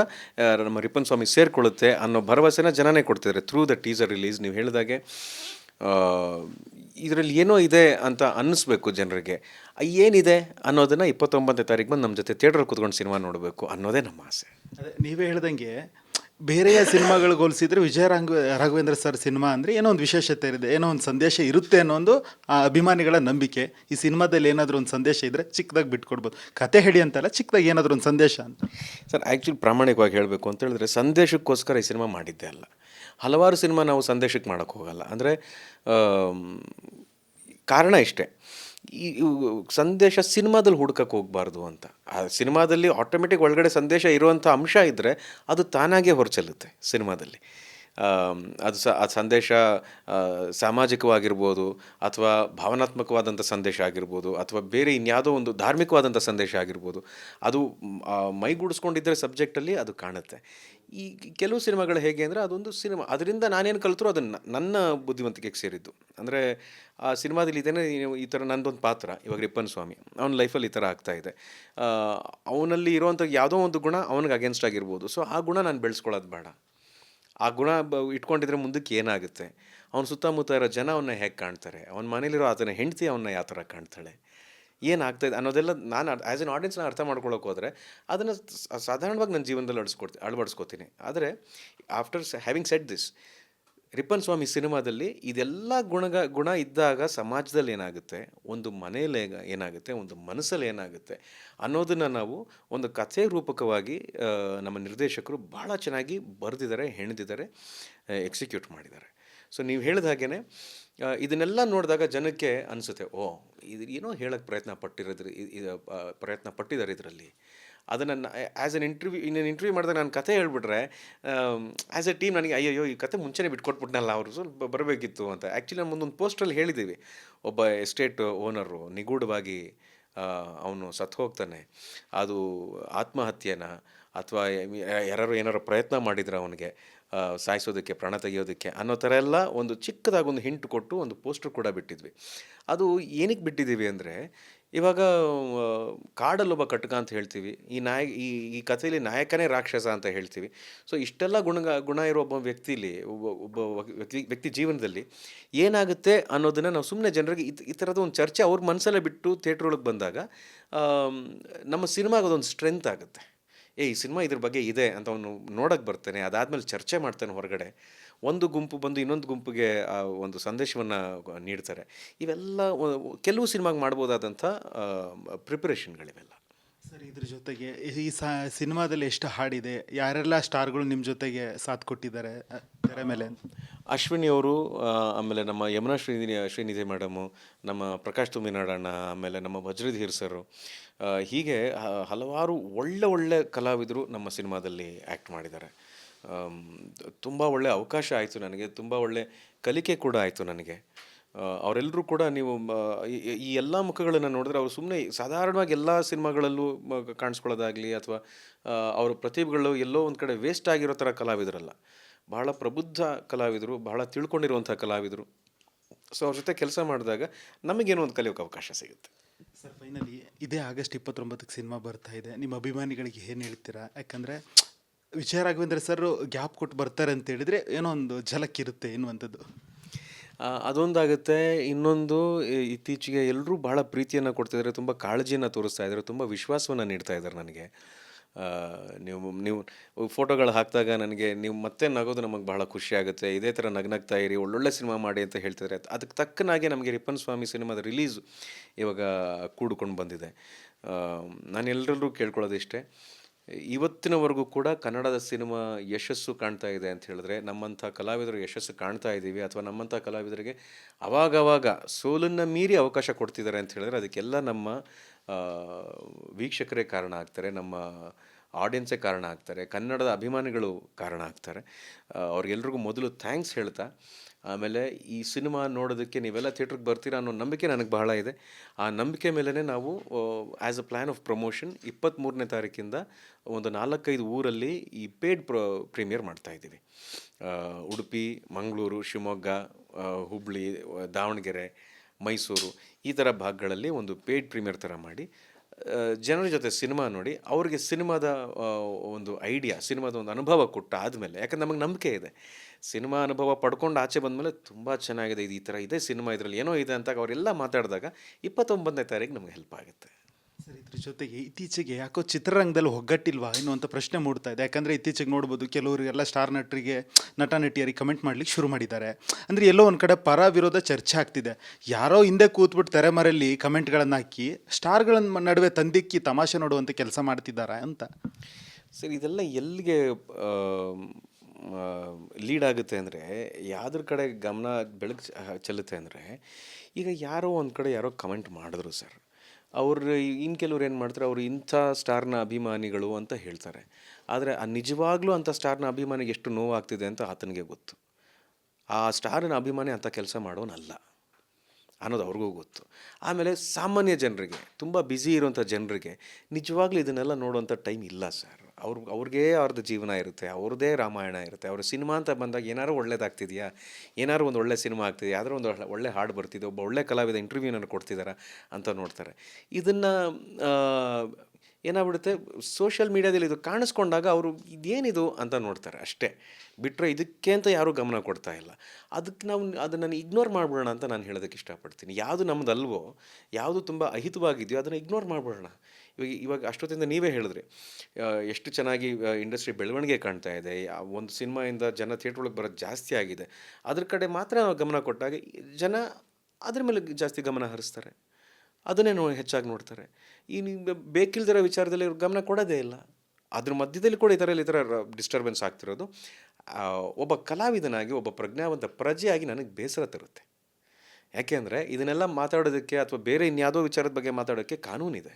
ನಮ್ಮ ರಿಪ್ಪನ್ ಸ್ವಾಮಿ ಸೇರಿಕೊಳ್ಳುತ್ತೆ ಅನ್ನೋ ಭರವಸೆನ ಜನನೇ ಕೊಡ್ತಿದ್ದಾರೆ ಥ್ರೂ ದ ಟೀಸರ್ ರಿಲೀಸ್ ನೀವು ಹೇಳಿದಾಗೆ ಇದರಲ್ಲಿ ಏನೋ ಇದೆ ಅಂತ ಅನ್ನಿಸ್ಬೇಕು ಜನರಿಗೆ. ಏನಿದೆ ಅನ್ನೋದನ್ನು ಇಪ್ಪತ್ತೊಂಬತ್ತನೇ ತಾರೀಕು ಬಂದು ನಮ್ಮ ಜೊತೆ ಥಿಯೇಟರ್ ಕೂತ್ಕೊಂಡು ಸಿನಿಮಾ ನೋಡಬೇಕು ಅನ್ನೋದೇ ನಮ್ಮ ಆಸೆ. ಅದೇ ನೀವೇ ಹೇಳ್ದಂಗೆ ಬೇರೆಯ ಸಿನಿಮಾಗಳಿಗೆ ಹೋಲಿಸಿದ್ರೆ ವಿಜಯ ರಾಘ ರಾಘವೇಂದ್ರ ಸರ್ ಸಿನಿಮಾ ಅಂದರೆ ಏನೋ ಒಂದು ವಿಶೇಷತೆ ಇದೆ ಏನೋ ಒಂದು ಸಂದೇಶ ಇರುತ್ತೆ ಅನ್ನೋ ಒಂದು ಆ, ಅಭಿಮಾನಿಗಳ ನಂಬಿಕೆ. ಈ ಸಿನಿಮಾದಲ್ಲಿ ಏನಾದರೂ ಒಂದು ಸಂದೇಶ ಇದ್ದರೆ ಚಿಕ್ಕದಾಗಿ ಬಿಟ್ಕೊಡ್ಬೋದು. ಕತೆ ಹೇಳಿ ಅಂತಲ್ಲ ಚಿಕ್ಕದಾಗಿ ಏನಾದರೂ ಒಂದು ಸಂದೇಶ ಅಂತ. ಸರ್ ಆ್ಯಕ್ಚುಲಿ ಪ್ರಾಮಾಣಿಕವಾಗಿ ಹೇಳಬೇಕು ಅಂತ ಹೇಳಿದ್ರೆ ಸಂದೇಶಕ್ಕೋಸ್ಕರ ಈ ಸಿನಿಮಾ ಮಾಡಿದ್ದೆ ಅಲ್ಲ. ಹಲವಾರು ಸಿನಿಮಾ ನಾವು ಸಂದೇಶಕ್ಕೆ ಮಾಡೋಕ್ಕೆ ಹೋಗಲ್ಲ. ಅಂದರೆ ಕಾರಣ ಇಷ್ಟೇ. ಈ ಸಂದೇಶ ಸಿನಿಮಾದಲ್ಲಿ ಹುಡ್ಕಕ್ಕೆ ಹೋಗಬಾರ್ದು ಅಂತ. ಆ ಸಿನಿಮಾದಲ್ಲಿ ಆಟೋಮೆಟಿಕ್ ಒಳಗಡೆ ಸಂದೇಶ ಇರುವಂಥ ಅಂಶ ಇದ್ದರೆ ಅದು ತಾನಾಗೆ ಹೊರಚೆಲ್ಲುತ್ತೆ ಸಿನಿಮಾದಲ್ಲಿ. ಅದು ಸ, ಆ ಸಂದೇಶ ಸಾಮಾಜಿಕವಾಗಿರ್ಬೋದು ಅಥವಾ ಭಾವನಾತ್ಮಕವಾದಂಥ ಸಂದೇಶ ಆಗಿರ್ಬೋದು ಅಥವಾ ಬೇರೆ ಇನ್ಯಾವುದೋ ಒಂದು ಧಾರ್ಮಿಕವಾದಂಥ ಸಂದೇಶ ಆಗಿರ್ಬೋದು, ಅದು ಮೈಗೂಡಿಸ್ಕೊಂಡಿದ್ದರೆ ಸಬ್ಜೆಕ್ಟಲ್ಲಿ ಅದು ಕಾಣುತ್ತೆ. ಈ ಕೆಲವು ಸಿನಿಮಾಗಳು ಹೇಗೆ ಅಂದರೆ ಅದೊಂದು ಸಿನಿಮಾ. ಅದರಿಂದ ನಾನೇನು ಕಲಿತರೂ ಅದನ್ನು, ನನ್ನ ಬುದ್ಧಿವಂತಿಕೆಗೆ ಸೇರಿದ್ದು. ಅಂದರೆ ಆ ಸಿನಿಮಾದಲ್ಲಿ ಇದೇನೆ ಈ ಥರ ನಂದೊಂದು ಪಾತ್ರ, ಇವಾಗ ರಿಪ್ಪನ್ ಸ್ವಾಮಿ. ಅವನ ಲೈಫಲ್ಲಿ ಈ ಥರ ಆಗ್ತಾ ಇದೆ. ಅವನಲ್ಲಿ ಇರುವಂಥ ಯಾವುದೋ ಒಂದು ಗುಣ ಅವನಿಗೆ ಅಗೇನ್ಸ್ಟ್ ಆಗಿರ್ಬೋದು. ಸೊ ಆ ಗುಣ ನಾನು ಬೆಳೆಸ್ಕೊಳ್ಳೋದು ಬೇಡ. ಆ ಗುಣ ಬ, ಇಟ್ಕೊಂಡಿದ್ರೆ ಮುಂದಕ್ಕೆ ಏನಾಗುತ್ತೆ? ಅವನ ಸುತ್ತಮುತ್ತ ಇರೋ ಜನ ಅವನ್ನ ಹೇಗೆ ಕಾಣ್ತಾರೆ? ಅವನ ಮನೇಲಿರೋ ಆತನ ಹೆಂಡತಿ ಅವನ್ನ ಯಾವ ಥರ ಕಾಣ್ತಾಳೆ? ಏನಾಗ್ತಾಯಿದೆ ಅನ್ನೋದೆಲ್ಲ ನಾನು ಆ್ಯಸ್ ಎನ್ ಆಡಿಯನ್ಸ್ ನಾನು ಅರ್ಥ ಮಾಡ್ಕೊಳ್ಳೋಕೆ ಹೋದರೆ ಅದನ್ನು ಸಾಧಾರಣವಾಗಿ ನನ್ನ ಜೀವನದಲ್ಲಿ ಅಳಿಸ್ಕೊಡ್ತೀನಿ ಅಳವಡಿಸ್ಕೊತೀನಿ. ಆದರೆ after having set this Rippan Swamy ಸಿನಿಮಾದಲ್ಲಿ ಇದೆಲ್ಲ ಗುಣಗ ಗುಣ ಇದ್ದಾಗ ಸಮಾಜದಲ್ಲಿ ಏನಾಗುತ್ತೆ? ಒಂದು ಮನೆಯಲ್ಲಿ ಏನಾಗುತ್ತೆ? ಒಂದು ಮನಸ್ಸಲ್ಲಿ ಏನಾಗುತ್ತೆ? ಅನ್ನೋದನ್ನು ನಾವು ಒಂದು ಕಥೆ ರೂಪಕವಾಗಿ ನಮ್ಮ ನಿರ್ದೇಶಕರು ಭಾಳ ಚೆನ್ನಾಗಿ ಬರೆದಿದ್ದಾರೆ, ಹೆಣೆದಿದ್ದಾರೆ, ಎಕ್ಸಿಕ್ಯೂಟ್ ಮಾಡಿದ್ದಾರೆ. ಸೊ ನೀವು ಹೇಳಿದ ಹಾಗೇ ಇದನ್ನೆಲ್ಲ ನೋಡಿದಾಗ ಜನಕ್ಕೆ ಅನಿಸುತ್ತೆ, ಓ, ಇದು ಏನೋ ಹೇಳೋಕ್ಕೆ ಪ್ರಯತ್ನ ಪಟ್ಟಿರೋದ್ರ ಇದು ಪ್ರಯತ್ನ ಪಟ್ಟಿದ್ದಾರೆ ಇದರಲ್ಲಿ. ಅದನ್ನು ಆ್ಯಸ್ ಅನ್ ಇಂಟರ್ವ್ಯೂ ಇನ್ನೇನು ಇಂಟರ್ವ್ಯೂ ಮಾಡಿದಾಗ ನಾನು ಕತೆ ಹೇಳ್ಬಿಟ್ರೆ ಆ್ಯಸ್ ಎ ಟೀಮ್ ನನಗೆ ಅಯ್ಯೋ ಈ ಕತೆ ಮುಂಚೆನೇ ಬಿಟ್ಕೊಟ್ಬಿಟ್ನಲ್ಲ, ಅವರು ಸ್ವಲ್ಪ ಬರಬೇಕಿತ್ತು ಅಂತ. ಆ್ಯಕ್ಚುಲಿ ನಾನು ಮುಂದೊಂದು ಪೋಸ್ಟಲ್ಲಿ ಹೇಳಿದ್ದೀವಿ ಒಬ್ಬ ಎಸ್ಟೇಟ್ ಓನರು ನಿಗೂಢವಾಗಿ ಅವನು ಸತ್ತು ಹೋಗ್ತಾನೆ. ಅದು ಆತ್ಮಹತ್ಯೆನ? ಅಥವಾ ಯಾರು ಏನಾರು ಪ್ರಯತ್ನ ಮಾಡಿದ್ರೆ ಅವನಿಗೆ? ಸಾಯಿಸೋದಕ್ಕೆ, ಪ್ರಾಣ ತೆಗೆಯೋದಕ್ಕೆ ಅನ್ನೋ ಥರ ಎಲ್ಲ ಒಂದು ಚಿಕ್ಕದಾಗಿ ಒಂದು ಹಿಂಟ್ ಕೊಟ್ಟು ಒಂದು ಪೋಸ್ಟರ್ ಕೂಡ ಬಿಟ್ಟಿದ್ವಿ. ಅದು ಏನಕ್ಕೆ ಬಿಟ್ಟಿದ್ದೀವಿ ಅಂದರೆ, ಇವಾಗ ಕಾಡಲ್ಲೊಬ್ಬ ಕಟ್ಕ ಅಂತ ಹೇಳ್ತೀವಿ. ಈ ನಾಯ ಈ ಈ ಕಥೆಯಲ್ಲಿ ನಾಯಕನೇ ರಾಕ್ಷಸ ಅಂತ ಹೇಳ್ತೀವಿ. ಸೊ, ಇಷ್ಟೆಲ್ಲ ಗುಣ ಗುಣ ಇರೋ ಒಬ್ಬ ವ್ಯಕ್ತಿಲಿ, ಒಬ್ಬ ಒಬ್ಬ ವ್ಯಕ್ತಿ ವ್ಯಕ್ತಿ ಜೀವನದಲ್ಲಿ ಏನಾಗುತ್ತೆ ಅನ್ನೋದನ್ನು ನಾವು ಸುಮ್ಮನೆ ಜನರಿಗೆ ಈ ಥರದ ಒಂದು ಚರ್ಚೆ ಅವ್ರ ಮನಸ್ಸಲ್ಲೇ ಬಿಟ್ಟು ಥಿಯೇಟ್ರ್ ಒಳಗೆ ಬಂದಾಗ ನಮ್ಮ ಸಿನಿಮಾಗೆ ಅದೊಂದು ಸ್ಟ್ರೆಂತ್ ಆಗುತ್ತೆ. ಏ ಈ ಸಿನಿಮಾ ಇದ್ರ ಬಗ್ಗೆ ಇದೆ ಅಂತ ಅವನು ನೋಡೋಕ್ಕೆ ಬರ್ತಾನೆ. ಅದಾದಮೇಲೆ ಚರ್ಚೆ ಮಾಡ್ತಾನೆ ಹೊರಗಡೆ. ಒಂದು ಗುಂಪು ಬಂದು ಇನ್ನೊಂದು ಗುಂಪಿಗೆ ಒಂದು ಸಂದೇಶವನ್ನು ನೀಡ್ತಾರೆ. ಇವೆಲ್ಲ ಕೆಲವು ಸಿನಿಮಾಗೆ ಮಾಡ್ಬೋದಾದಂಥ ಪ್ರಿಪರೇಷನ್ಗಳಿವೆಲ್ಲ. ಸರ್, ಇದ್ರ ಜೊತೆಗೆ ಈ ಸಿನಿಮಾದಲ್ಲಿ ಎಷ್ಟು ಹಾಡಿದೆ? ಯಾರೆಲ್ಲ ಸ್ಟಾರ್ಗಳು ನಿಮ್ಮ ಜೊತೆಗೆ ಸಾಥ್ ಕೊಟ್ಟಿದ್ದಾರೆ? ತೆರೆ ಮೇಲೆ. ಅಶ್ವಿನಿ ಅವರು ಆಮೇಲೆ ನಮ್ಮ ಯಮುನಾ ಶ್ರೀನಿಧಿ ಶ್ರೀನಿಧಿ ಮೇಡಮು, ನಮ್ಮ ಪ್ರಕಾಶ್ ತುಮಿನಾಡಣ್ಣ ಆಮೇಲೆ ನಮ್ಮ ವಜ್ರಧೀರ್ ಸರು ಹೀಗೆ ಹಲವಾರು ಒಳ್ಳೆ ಒಳ್ಳೆ ಕಲಾವಿದರು ನಮ್ಮ ಸಿನಿಮಾದಲ್ಲಿ ಆ್ಯಕ್ಟ್ ಮಾಡಿದ್ದಾರೆ. ತುಂಬ ಒಳ್ಳೆ ಅವಕಾಶ ಆಯಿತು ನನಗೆ, ತುಂಬ ಒಳ್ಳೆ ಕಲಿಕೆ ಕೂಡ ಆಯಿತು ನನಗೆ. ಅವರೆಲ್ಲರೂ ಕೂಡ ನೀವು ಈ- ಎಲ್ಲ ಮುಖಗಳನ್ನು ನೋಡಿದ್ರೆ ಅವರು ಸುಮ್ಮನೆ ಸಾಧಾರಣವಾಗಿ ಎಲ್ಲ ಸಿನಿಮಾಗಳಲ್ಲೂ ಕಾಣಿಸ್ಕೊಳ್ಳೋದಾಗಲಿ ಅಥವಾ ಅವರ ಪ್ರತಿಭೆಗಳು ಎಲ್ಲೋ ಒಂದು ಕಡೆ ವೇಸ್ಟ್ ಆಗಿರೋ ಥರ ಕಲಾವಿದರಲ್ಲ. ಬಹಳ ಪ್ರಬುದ್ಧ ಕಲಾವಿದರು, ಬಹಳ ತಿಳ್ಕೊಂಡಿರುವಂಥ ಕಲಾವಿದರು. ಸೊ ಅವ್ರ ಜೊತೆ ಕೆಲಸ ಮಾಡಿದಾಗ ನಮಗೇನೋ ಒಂದು ಕಲಿಯೋಕೆ ಅವಕಾಶ ಸಿಗುತ್ತೆ. ಸರ್ ಫೈನಲಿ ಇದೇ ಆಗಸ್ಟ್ ಇಪ್ಪತ್ತೊಂಬತ್ತಕ್ಕೆ ಸಿನಿಮಾ ಬರ್ತಾ ಇದೆ. ನಿಮ್ಮ ಅಭಿಮಾನಿಗಳಿಗೆ ಏನು ಹೇಳ್ತೀರಾ? ಯಾಕಂದರೆ, ವಿಚಾರ ರಾಘವೇಂದ್ರ ಸರ್ ಗ್ಯಾಪ್ ಕೊಟ್ಟು ಬರ್ತಾರೆ ಅಂತ ಹೇಳಿದ್ರೆ ಏನೋ ಒಂದು ಝಲಕ್ಕಿರುತ್ತೆ ಎನ್ನುವಂಥದ್ದು. ಆ, ಅದೊಂದಾಗುತ್ತೆ ಇನ್ನೊಂದು ಇತ್ತೀಚೆಗೆ ಎಲ್ಲರೂ ಬಹಳ ಪ್ರೀತಿಯನ್ನು ಕೊಡ್ತಿದ್ದಾರೆ ತುಂಬ ಕಾಳಜಿಯನ್ನು ತೋರಿಸ್ತಾ ಇದ್ದಾರೆ ತುಂಬ ವಿಶ್ವಾಸವನ್ನು ನೀಡ್ತಾ ಇದ್ದಾರೆ ನನಗೆ. ನೀವು ನೀವು ಫೋಟೋಗಳು ಹಾಕಿದಾಗ ನನಗೆ ನೀವು ಮತ್ತೆ ನಗೋದು ನಮಗೆ ಬಹಳ ಖುಷಿ ಆಗುತ್ತೆ ಇದೇ ಥರ ನಗ್ನಗ್ತಾ ಇರಿ ಒಳ್ಳೊಳ್ಳೆ ಸಿನಿಮಾ ಮಾಡಿ ಅಂತ ಹೇಳ್ತಿದ್ದಾರೆ ಅದಕ್ಕೆ ತಕ್ಕನಾಗೆ ನಮಗೆ ರಿಪ್ಪನ್ ಸ್ವಾಮಿ ಸಿನಿಮಾದ ರಿಲೀಸ್ ಇವಾಗ ಕೂಡ್ಕೊಂಡು ಬಂದಿದೆ. ಆ, ನಾನು ಎಲ್ಲರಲ್ಲೂ ಕೇಳ್ಕೊಳ್ಳೋದಿಷ್ಟೇ. ಇವತ್ತಿನವರೆಗೂ ಕೂಡ ಕನ್ನಡದ ಸಿನಿಮಾ ಯಶಸ್ಸು ಕಾಣ್ತಾ ಇದೆ ಅಂತ ಹೇಳಿದ್ರೆ, ನಮ್ಮಂಥ ಕಲಾವಿದರು ಯಶಸ್ಸು ಕಾಣ್ತಾ ಇದ್ದೀವಿ ಅಥವಾ ನಮ್ಮಂಥ ಕಲಾವಿದರಿಗೆ ಅವಾಗವಾಗ ಸೋಲನ್ನು ಮೀರಿ ಅವಕಾಶ ಕೊಡ್ತಿದ್ದಾರೆ ಅಂತ ಹೇಳಿದ್ರೆ ಅದಕ್ಕೆಲ್ಲ ನಮ್ಮ ವೀಕ್ಷಕರೇ ಕಾರಣ ಆಗ್ತಾರೆ, ನಮ್ಮ ಆಡಿಯನ್ಸೇ ಕಾರಣ ಆಗ್ತಾರೆ, ಕನ್ನಡದ ಅಭಿಮಾನಿಗಳು ಕಾರಣ ಆಗ್ತಾರೆ. ಅವ್ರಿಗೆಲ್ರಿಗೂ ಮೊದಲು ಥ್ಯಾಂಕ್ಸ್ ಹೇಳ್ತಾ ಆಮೇಲೆ ಈ ಸಿನಿಮಾ ನೋಡೋದಕ್ಕೆ ನೀವೆಲ್ಲ ಥಿಯೇಟ್ರಿಗೆ ಬರ್ತೀರಾ ಅನ್ನೋ ನಂಬಿಕೆ ನನಗೆ ಬಹಳ ಇದೆ. ಆ ನಂಬಿಕೆ ಮೇಲೇ ನಾವು as a plan of promotion ಇಪ್ಪತ್ತ್ಮೂರನೇ ತಾರೀಕಿಂದ ಒಂದು ನಾಲ್ಕೈದು ಊರಲ್ಲಿ ಈ ಪೇಡ್ ಪ್ರ ಪ್ರೀಮಿಯರ್ ಮಾಡ್ತಾಯಿದ್ದೀವಿ ಉಡುಪಿ, ಮಂಗಳೂರು, ಶಿವಮೊಗ್ಗ ಹುಬ್ಬಳ್ಳಿ ದಾವಣಗೆರೆ, ಮೈಸೂರು ಈ ಥರ ಭಾಗಗಳಲ್ಲಿ ಒಂದು ಪೇಡ್ ಪ್ರೀಮಿಯರ್ ಥರ ಮಾಡಿ ಜನರ ಜೊತೆ ಸಿನಿಮಾ ನೋಡಿ ಅವ್ರಿಗೆ ಸಿನಿಮಾದ ಒಂದು ಐಡಿಯಾ ಸಿನಿಮಾದ ಒಂದು ಅನುಭವ ಕೊಟ್ಟ ಆದಮೇಲೆ, ಯಾಕಂದ್ರೆ ನಮಗೆ ನಂಬಿಕೆ ಇದೆ. ಸಿನಿಮಾ ಅನುಭವ ಪಡ್ಕೊಂಡು ಆಚೆ ಬಂದಮೇಲೆ ತುಂಬ ಚೆನ್ನಾಗಿದೆ, ಇದು ಈ ಥರ ಇದೆ, ಸಿನಿಮಾ ಇದರಲ್ಲಿ ಏನೋ ಇದೆ ಅಂತ ಅವರೆಲ್ಲ ಮಾತಾಡಿದಾಗ ಇಪ್ಪತ್ತೊಂಬತ್ತನೇ ತಾರೀಕು ನಮಗೆ ಹೆಲ್ಪ್ ಆಗುತ್ತೆ. ಸರ್ ಇದ್ರ ಜೊತೆಗೆ ಇತ್ತೀಚೆಗೆ ಯಾಕೋ ಚಿತ್ರರಂಗದಲ್ಲಿ ಒಗ್ಗಟ್ಟಿಲ್ವಾ? ಎನ್ನುವಂಥ ಪ್ರಶ್ನೆ ಮೂಡ್ತಾ ಇದೆ. ಯಾಕಂದರೆ ಇತ್ತೀಚೆಗೆ ನೋಡ್ಬೋದು ಕೆಲವರಿಗೆಲ್ಲ ಸ್ಟಾರ್ ನಟರಿಗೆ, ನಟ ನಟಿಯರಿಗೆ ಕಮೆಂಟ್ ಮಾಡ್ಲಿಕ್ಕೆ ಶುರು ಮಾಡಿದ್ದಾರೆ. ಅಂದರೆ ಎಲ್ಲೋ ಒಂದು ಕಡೆ ಪರ ವಿರೋಧ ಚರ್ಚೆ ಆಗ್ತಿದೆ. ಯಾರೋ ಹಿಂದೆ ಕೂತ್ಬಿಟ್ಟು ತೆರೆಮರೆಯಲ್ಲಿ ಕಮೆಂಟ್ಗಳನ್ನು ಹಾಕಿ, ಸ್ಟಾರ್ಗಳ ನಡುವೆ ತಂದಿಕ್ಕಿ ತಮಾಷೆ ನೋಡುವಂಥ ಕೆಲಸ ಮಾಡ್ತಿದ್ದಾರೆ ಅಂತ? ಸರ್, ಇದೆಲ್ಲ ಎಲ್ಲಿಗೆ ಲೀಡ್ ಆಗುತ್ತೆ ಅಂದರೆ, ಯಾವ್ದ್ರ ಕಡೆ ಗಮನ ಬೆಳಕು ಚೆಲ್ಲುತ್ತೆ ಅಂದರೆ, ಈಗ ಯಾರೋ ಒಂದು ಕಡೆ ಯಾರೋ ಕಮೆಂಟ್ ಮಾಡಿದ್ರು ಸರ್. ಅವ್ರು ಇನ್ನು ಕೆಲವ್ರು ಏನು ಮಾಡ್ತಾರೆ, ಅವರು ಇಂಥ ಸ್ಟಾರ್ನ ಅಭಿಮಾನಿಗಳು ಅಂತ ಹೇಳ್ತಾರೆ. ಆದರೆ ಆ ನಿಜವಾಗ್ಲೂ ಅಂಥ ಸ್ಟಾರ್ನ ಅಭಿಮಾನಿಗೆ ಎಷ್ಟು ನೋವಾಗ್ತಿದೆ ಅಂತ ಆತನಿಗೆ ಗೊತ್ತು. ಆ ಸ್ಟಾರಿನ ಅಭಿಮಾನಿ ಅಂಥ ಕೆಲಸ ಮಾಡೋನಲ್ಲ ಅನ್ನೋದು ಅವ್ರಿಗೂ ಗೊತ್ತು. ಆಮೇಲೆ ಸಾಮಾನ್ಯ ಜನರಿಗೆ, ತುಂಬ ಬ್ಯುಸಿ ಇರುವಂಥ ಜನರಿಗೆ ನಿಜವಾಗ್ಲೂ ಇದನ್ನೆಲ್ಲ ನೋಡುವಂಥ ಟೈಮ್ ಇಲ್ಲ ಸರ್ ಅವ್ರು, ಅವ್ರಿಗೆ ಅವ್ರದ್ದು ಜೀವನ ಇರುತ್ತೆ ಅವ್ರದ್ದೇ ರಾಮಾಯಣ ಇರುತ್ತೆ. ಅವ್ರ ಸಿನಿಮಾ ಅಂತ ಬಂದಾಗ ಏನಾದ್ರು ಒಳ್ಳೇದಾಗ್ತಿದೆಯಾ? ಏನಾದ್ರು ಒಂದು ಒಳ್ಳೆ ಸಿನಿಮಾ ಆಗ್ತಿದೆಯಾ? ಯಾವ್ದಾರು ಒಂದು ಒಳ್ಳೆ- ಒಳ್ಳೆ ಹಾಡು ಬರ್ತಿದೆ, ಒಬ್ಬ ಒಳ್ಳೆ ಕಲಾವಿದ ಇಂಟರ್ವ್ಯೂನ ಕೊಡ್ತಿದ್ದಾರೆ ಅಂತ ನೋಡ್ತಾರೆ. ಇದನ್ನು ಏನಾಗ್ಬಿಡುತ್ತೆ, ಸೋಷಿಯಲ್ ಮೀಡ್ಯಾದಲ್ಲಿ ಇದು ಕಾಣಿಸ್ಕೊಂಡಾಗ ಅವರು ಇದೇನಿದು ಅಂತ ನೋಡ್ತಾರೆ ಅಷ್ಟೇ. ಬಿಟ್ಟರೆ ಇದಕ್ಕೆ ಅಂತ ಯಾರೂ ಗಮನ ಕೊಡ್ತಾ ಇಲ್ಲ. ಅದಕ್ಕೆ ನಾವು ಅದನ್ನು ಇಗ್ನೋರ್ ಮಾಡ್ಬಿಡೋಣ ಅಂತ ನಾನು ಹೇಳೋದಕ್ಕೆ ಇಷ್ಟಪಡ್ತೀನಿ. ಯಾವುದು ನಮ್ಮದಲ್ವೋ ಯಾವುದು ತುಂಬ ಅಹಿತವಾಗಿದೆಯೋ ಅದನ್ನು ಇಗ್ನೋರ್ ಮಾಡ್ಬಿಡೋಣ. ಇವಾಗ ಇವಾಗ ಅಷ್ಟೊತ್ತಿಂದ ನೀವೇ ಹೇಳಿದ್ರಿ ಎಷ್ಟು ಚೆನ್ನಾಗಿ ಇಂಡಸ್ಟ್ರಿ ಬೆಳವಣಿಗೆ ಕಾಣ್ತಾ ಇದೆ ಒಂದು ಸಿನಿಮಾಯಿಂದ ಜನ ಥಿಯೇಟ್ರ್ ಒಳಗೆ ಬರೋದು ಜಾಸ್ತಿ ಆಗಿದೆ. ಅದ್ರ ಕಡೆ ಮಾತ್ರ ಗಮನ ಕೊಟ್ಟಾಗ ಜನ ಅದ್ರ ಮೇಲೆ ಜಾಸ್ತಿ ಗಮನ ಹರಿಸ್ತಾರೆ. ಅದನ್ನೇ ನೋ, ಹೆಚ್ಚಾಗಿ ನೋಡ್ತಾರೆ. ಈ ಬೇಕಿಲ್ದಿರೋ ವಿಚಾರದಲ್ಲಿ ಗಮನ ಕೊಡೋದೇ ಇಲ್ಲ. ಅದ್ರ ಮಧ್ಯದಲ್ಲಿ ಕೂಡ ಈ ಥರ ಈ ಥರ ಡಿಸ್ಟರ್ಬೆನ್ಸ್ ಆಗ್ತಿರೋದು. ಒಬ್ಬ ಕಲಾವಿದನಾಗಿ, ಒಬ್ಬ ಪ್ರಜ್ಞಾವಂತ ಪ್ರಜೆಯಾಗಿ ನನಗೆ ಬೇಸರ ತರುತ್ತೆ. ಯಾಕೆಂದರೆ ಇದನ್ನೆಲ್ಲ ಮಾತಾಡೋದಕ್ಕೆ ಅಥವಾ ಬೇರೆ ಇನ್ಯಾವುದೋ ವಿಚಾರದ ಬಗ್ಗೆ ಮಾತಾಡೋಕ್ಕೆ ಕಾನೂನಿದೆ.